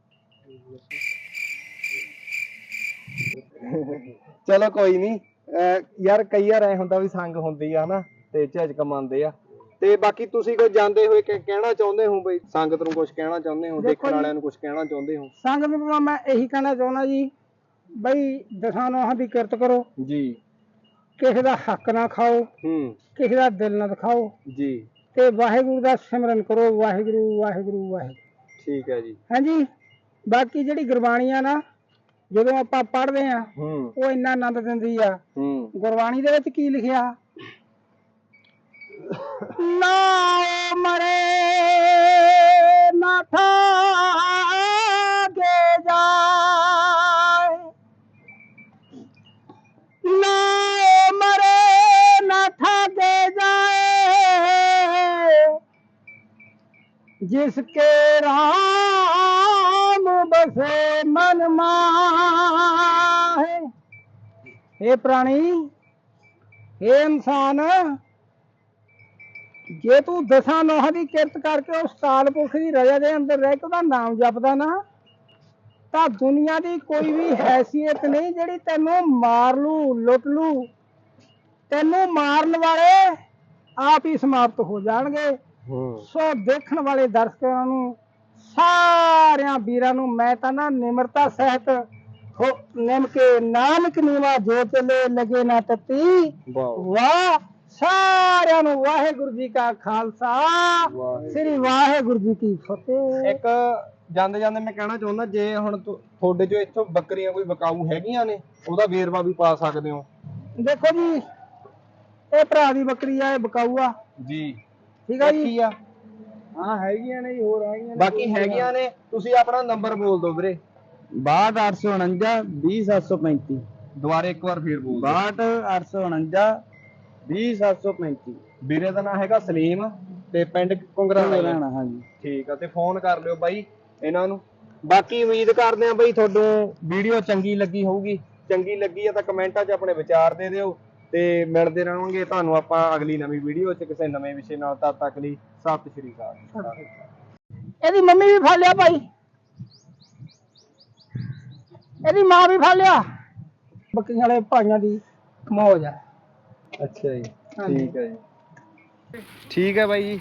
ਚਲੋ ਕੋਈ ਨਹੀਂ। ਯਾਰ ਕਈ ਵਾਰ ਐ ਹੁੰਦਾ ਵੀ ਸੰਗ ਹੁੰਦੀ ਆ ਨਾ ਤੇ ਝਿਜਕ ਮੰਨਦੇ ਆ। ਤੇ ਬਾਕੀ ਤੁਸੀਂ ਕੋਈ ਜਾਂਦੇ ਹੋਏ ਕਿ ਕਹਿਣਾ ਚਾਹੁੰਦੇ ਹੋ ਬਈ? ਸੰਗਤ ਨੂੰ ਕੁਝ ਕਹਿਣਾ ਚਾਹੁੰਦੇ ਹੋ? ਦੇਖੋ ਦੇਖਣ ਜੀ। ਵਾਲਿਆਂ ਨੂੰ ਕੁਝ ਕਹਿਣਾ ਚਾਹੁੰਦੇ ਹੋ? ਸੰਗਤ ਨੂੰ ਤਾਂ ਮੈਂ ਇਹੀ ਕਹਿਣਾ ਚਾਹੁੰਦਾ ਜੀ ਬਈ ਦਸਾਂ ਨੋਹਾਂ ਦੀ ਕਿਰਤ ਕਰੋ। ਜੀ। ਕਿਸੇ ਦਾ ਹੱਕ ਨਾ ਖਾਓ। ਹੂੰ। ਕਿਸੇ ਦਾ ਦਿਲ ਨਾ ਦਿਖਾਓ। ਜੀ। ਤੇ ਵਾਹਿਗੁਰੂ ਦਾ ਸਿਮਰਨ ਕਰੋ। ਵਾਹਿਗੁਰੂ ਵਾਹਿਗੁਰੂ ਵਾਹਿਗੁਰੂ। ਠੀਕ ਹੈ ਜੀ। ਹਾਂਜੀ ਬਾਕੀ ਜਿਹੜੀ ਗੁਰਬਾਣੀ ਆ ਨਾ ਜਦੋਂ ਆਪਾਂ ਪੜਦੇ ਆ ਉਹ ਇੰਨਾ ਆਨੰਦ ਦਿੰਦੀ ਆ। ਗੁਰਬਾਣੀ ਦੇ ਵਿੱਚ ਕੀ ਲਿਖਿਆ? ਨਾ ਮਰੇ ਨਾ ਠਾਗੇ ਜਾਏ। ਨਾ ਮਰੇ ਨਾ ਠਾਗੇ ਜਾਏ। ਜਿਸ ਕੇ ਰਾਹ ਬਸੇ ਮਨ ਮਾਹੇ। हे ਪ੍ਰਾਣੀ हे ਇਨਸਾਨ ਜੇ ਤੂੰ ਦਸਾਂ ਨੋਹਾਂ ਦੀ ਕਿਰਤ ਕਰਕੇ ਉਸ ਤਾਲਪੁਰਖ ਦੀ ਰਜਾ ਦੇ ਅੰਦਰ ਰਹਿ ਕੇ ਉਹਦਾ ਨਾਮ ਜਪਦਾ ਨਾ ਤਾਂ ਦੁਨੀਆ ਦੀ ਕੋਈ ਵੀ ਹੈਸੀਅਤ ਨਹੀਂ ਜਿਹੜੀ ਤੈਨੂੰ ਮਾਰ ਲੂ ਲੁੱਟ ਲੂ। ਤੈਨੂੰ ਮਾਰਨ ਵਾਲੇ ਆਪ ਹੀ ਸਮਾਪਤ ਹੋ ਜਾਣਗੇ। ਸੋ ਦੇਖਣ ਵਾਲੇ ਦਰਸ਼ਕਾਂ ਨੂੰ ਸਾਰਿਆਂ ਵੀਰਾਂ ਨੂੰ ਮੈਂ ਤਾਂ ਨਾ ਨਿਮਰਤਾ ਸਹਿਤ ਹੋ- ਨਿਮ ਕੇ ਨਾਨਕ ਨੀਵਾ ਜੋ ਚਲੇ ਲਗੇ ਨਾ ਤਤੀ। ਵਾਹ। ਸਾਰਿਆਂ ਨੂੰ ਵਾਹਿਗੁਰੂ ਜੀ ਕਾ ਖਾਲਸਾ। ਸ੍ਰੀ ਵਾਹਿਗੁਰੂ ਜੀ ਕੀ ਫਤਿਹ। ਇੱਕ ਜਾਂਦੇ ਜਾਂਦੇ ਮੈਂ ਕਹਿਣਾ ਚਾਹੁੰਦਾ ਜੇ ਹੁਣ ਤੁ- ਤੁਹਾਡੇ ਚੋਂ ਇੱਥੋਂ ਬੱਕਰੀਆਂ ਕੋਈ ਵਿਕਾਊ ਹੈਗੀਆਂ ਨੇ ਉਹਦਾ ਵੇਰਵਾ ਵੀ ਪਾ ਸਕਦੇ ਹੋ। ਦੇਖੋ ਜੀ ਇਹ ਭਰਾ ਦੀ ਬੱਕਰੀ ਆ ਇਹ ਬਕਾਊ ਆ। ਜੀ। ਠੀਕ ਆ ਜੀ। ਕੀ ਆ? ਹਾਂ ਹੈਗੀਆਂ ਨੇ ਜੀ ਹੋਰ ਹੈਗੀਆਂ ਨੇ ਬਾਕੀ ਹੈਗੀਆਂ ਨੇ ਤੁਸੀਂ ਆਪਣਾ ਨੰਬਰ ਬੋਲ ਦਿਓ ਵੀਰੇ। 62849 20735 ਦੁਬਾਰੇ ਇੱਕ ਵਾਰ ਫੇਰ ਬੋਲ ਦਿਓ। 62849 20735 ਵੀਰੇ ਦਾ ਨਾਮ ਹੈਗਾ ਸਲੀਮ ਤੇ ਪਿੰਡ ਕੁੰਗਰਾਣਾ ਹੀ ਆ। ਹਾਂਜੀ ਠੀਕ ਆ ਤੇ ਫੋਨ ਕਰ ਲਿਓ ਬਾਈ ਇਹਨਾਂ ਨੂੰ। ਬਾਕੀ ਉਮੀਦ ਕਰਦੇ ਆ ਬਈ ਤੁਹਾਨੂੰ ਵੀਡੀਓ ਚੰਗੀ ਲੱਗੀ ਹੋਊਗੀ। ਚੰਗੀ ਲੱਗੀ ਆ ਤਾਂ ਕਮੈਂਟਾਂ 'ਚ ਆਪਣੇ ਵਿਚਾਰ ਦੇ ਦਿਓ। ਤੇ ਮਿਲਦੇ ਰਹਾਂਗੇ। ਤੁਹਾਨੂੰ ਆਪਾਂ ਅਗਲੀ ਨਵੀਂ ਵੀਡੀਓ 'ਚ ਕਿਸੇ ਨਵੇਂ ਵਿਸ਼ੇ ਨਾਲ ਤਦ ਤੱਕ ਲਈ ਸਤਿ ਸ਼੍ਰੀ ਅਕਾਲ। ਇਹਦੀ ਮੰਮੀ ਵੀ ਫੜ ਲਿਆ ਭਾਈ। ਇਹਦੀ ਮਾਂ ਵੀ ਫੜ ਲਿਆ। ਬੱਕਰੀਆਂ ਵਾਲੇ ਭਾਈਆਂ ਦੀ ਮੌਜ ਆ। ਅੱਛਾ ਜੀ। ਠੀਕ ਹੈ ਜੀ। ਠੀਕ ਹੈ ਬਾਈ ਜੀ।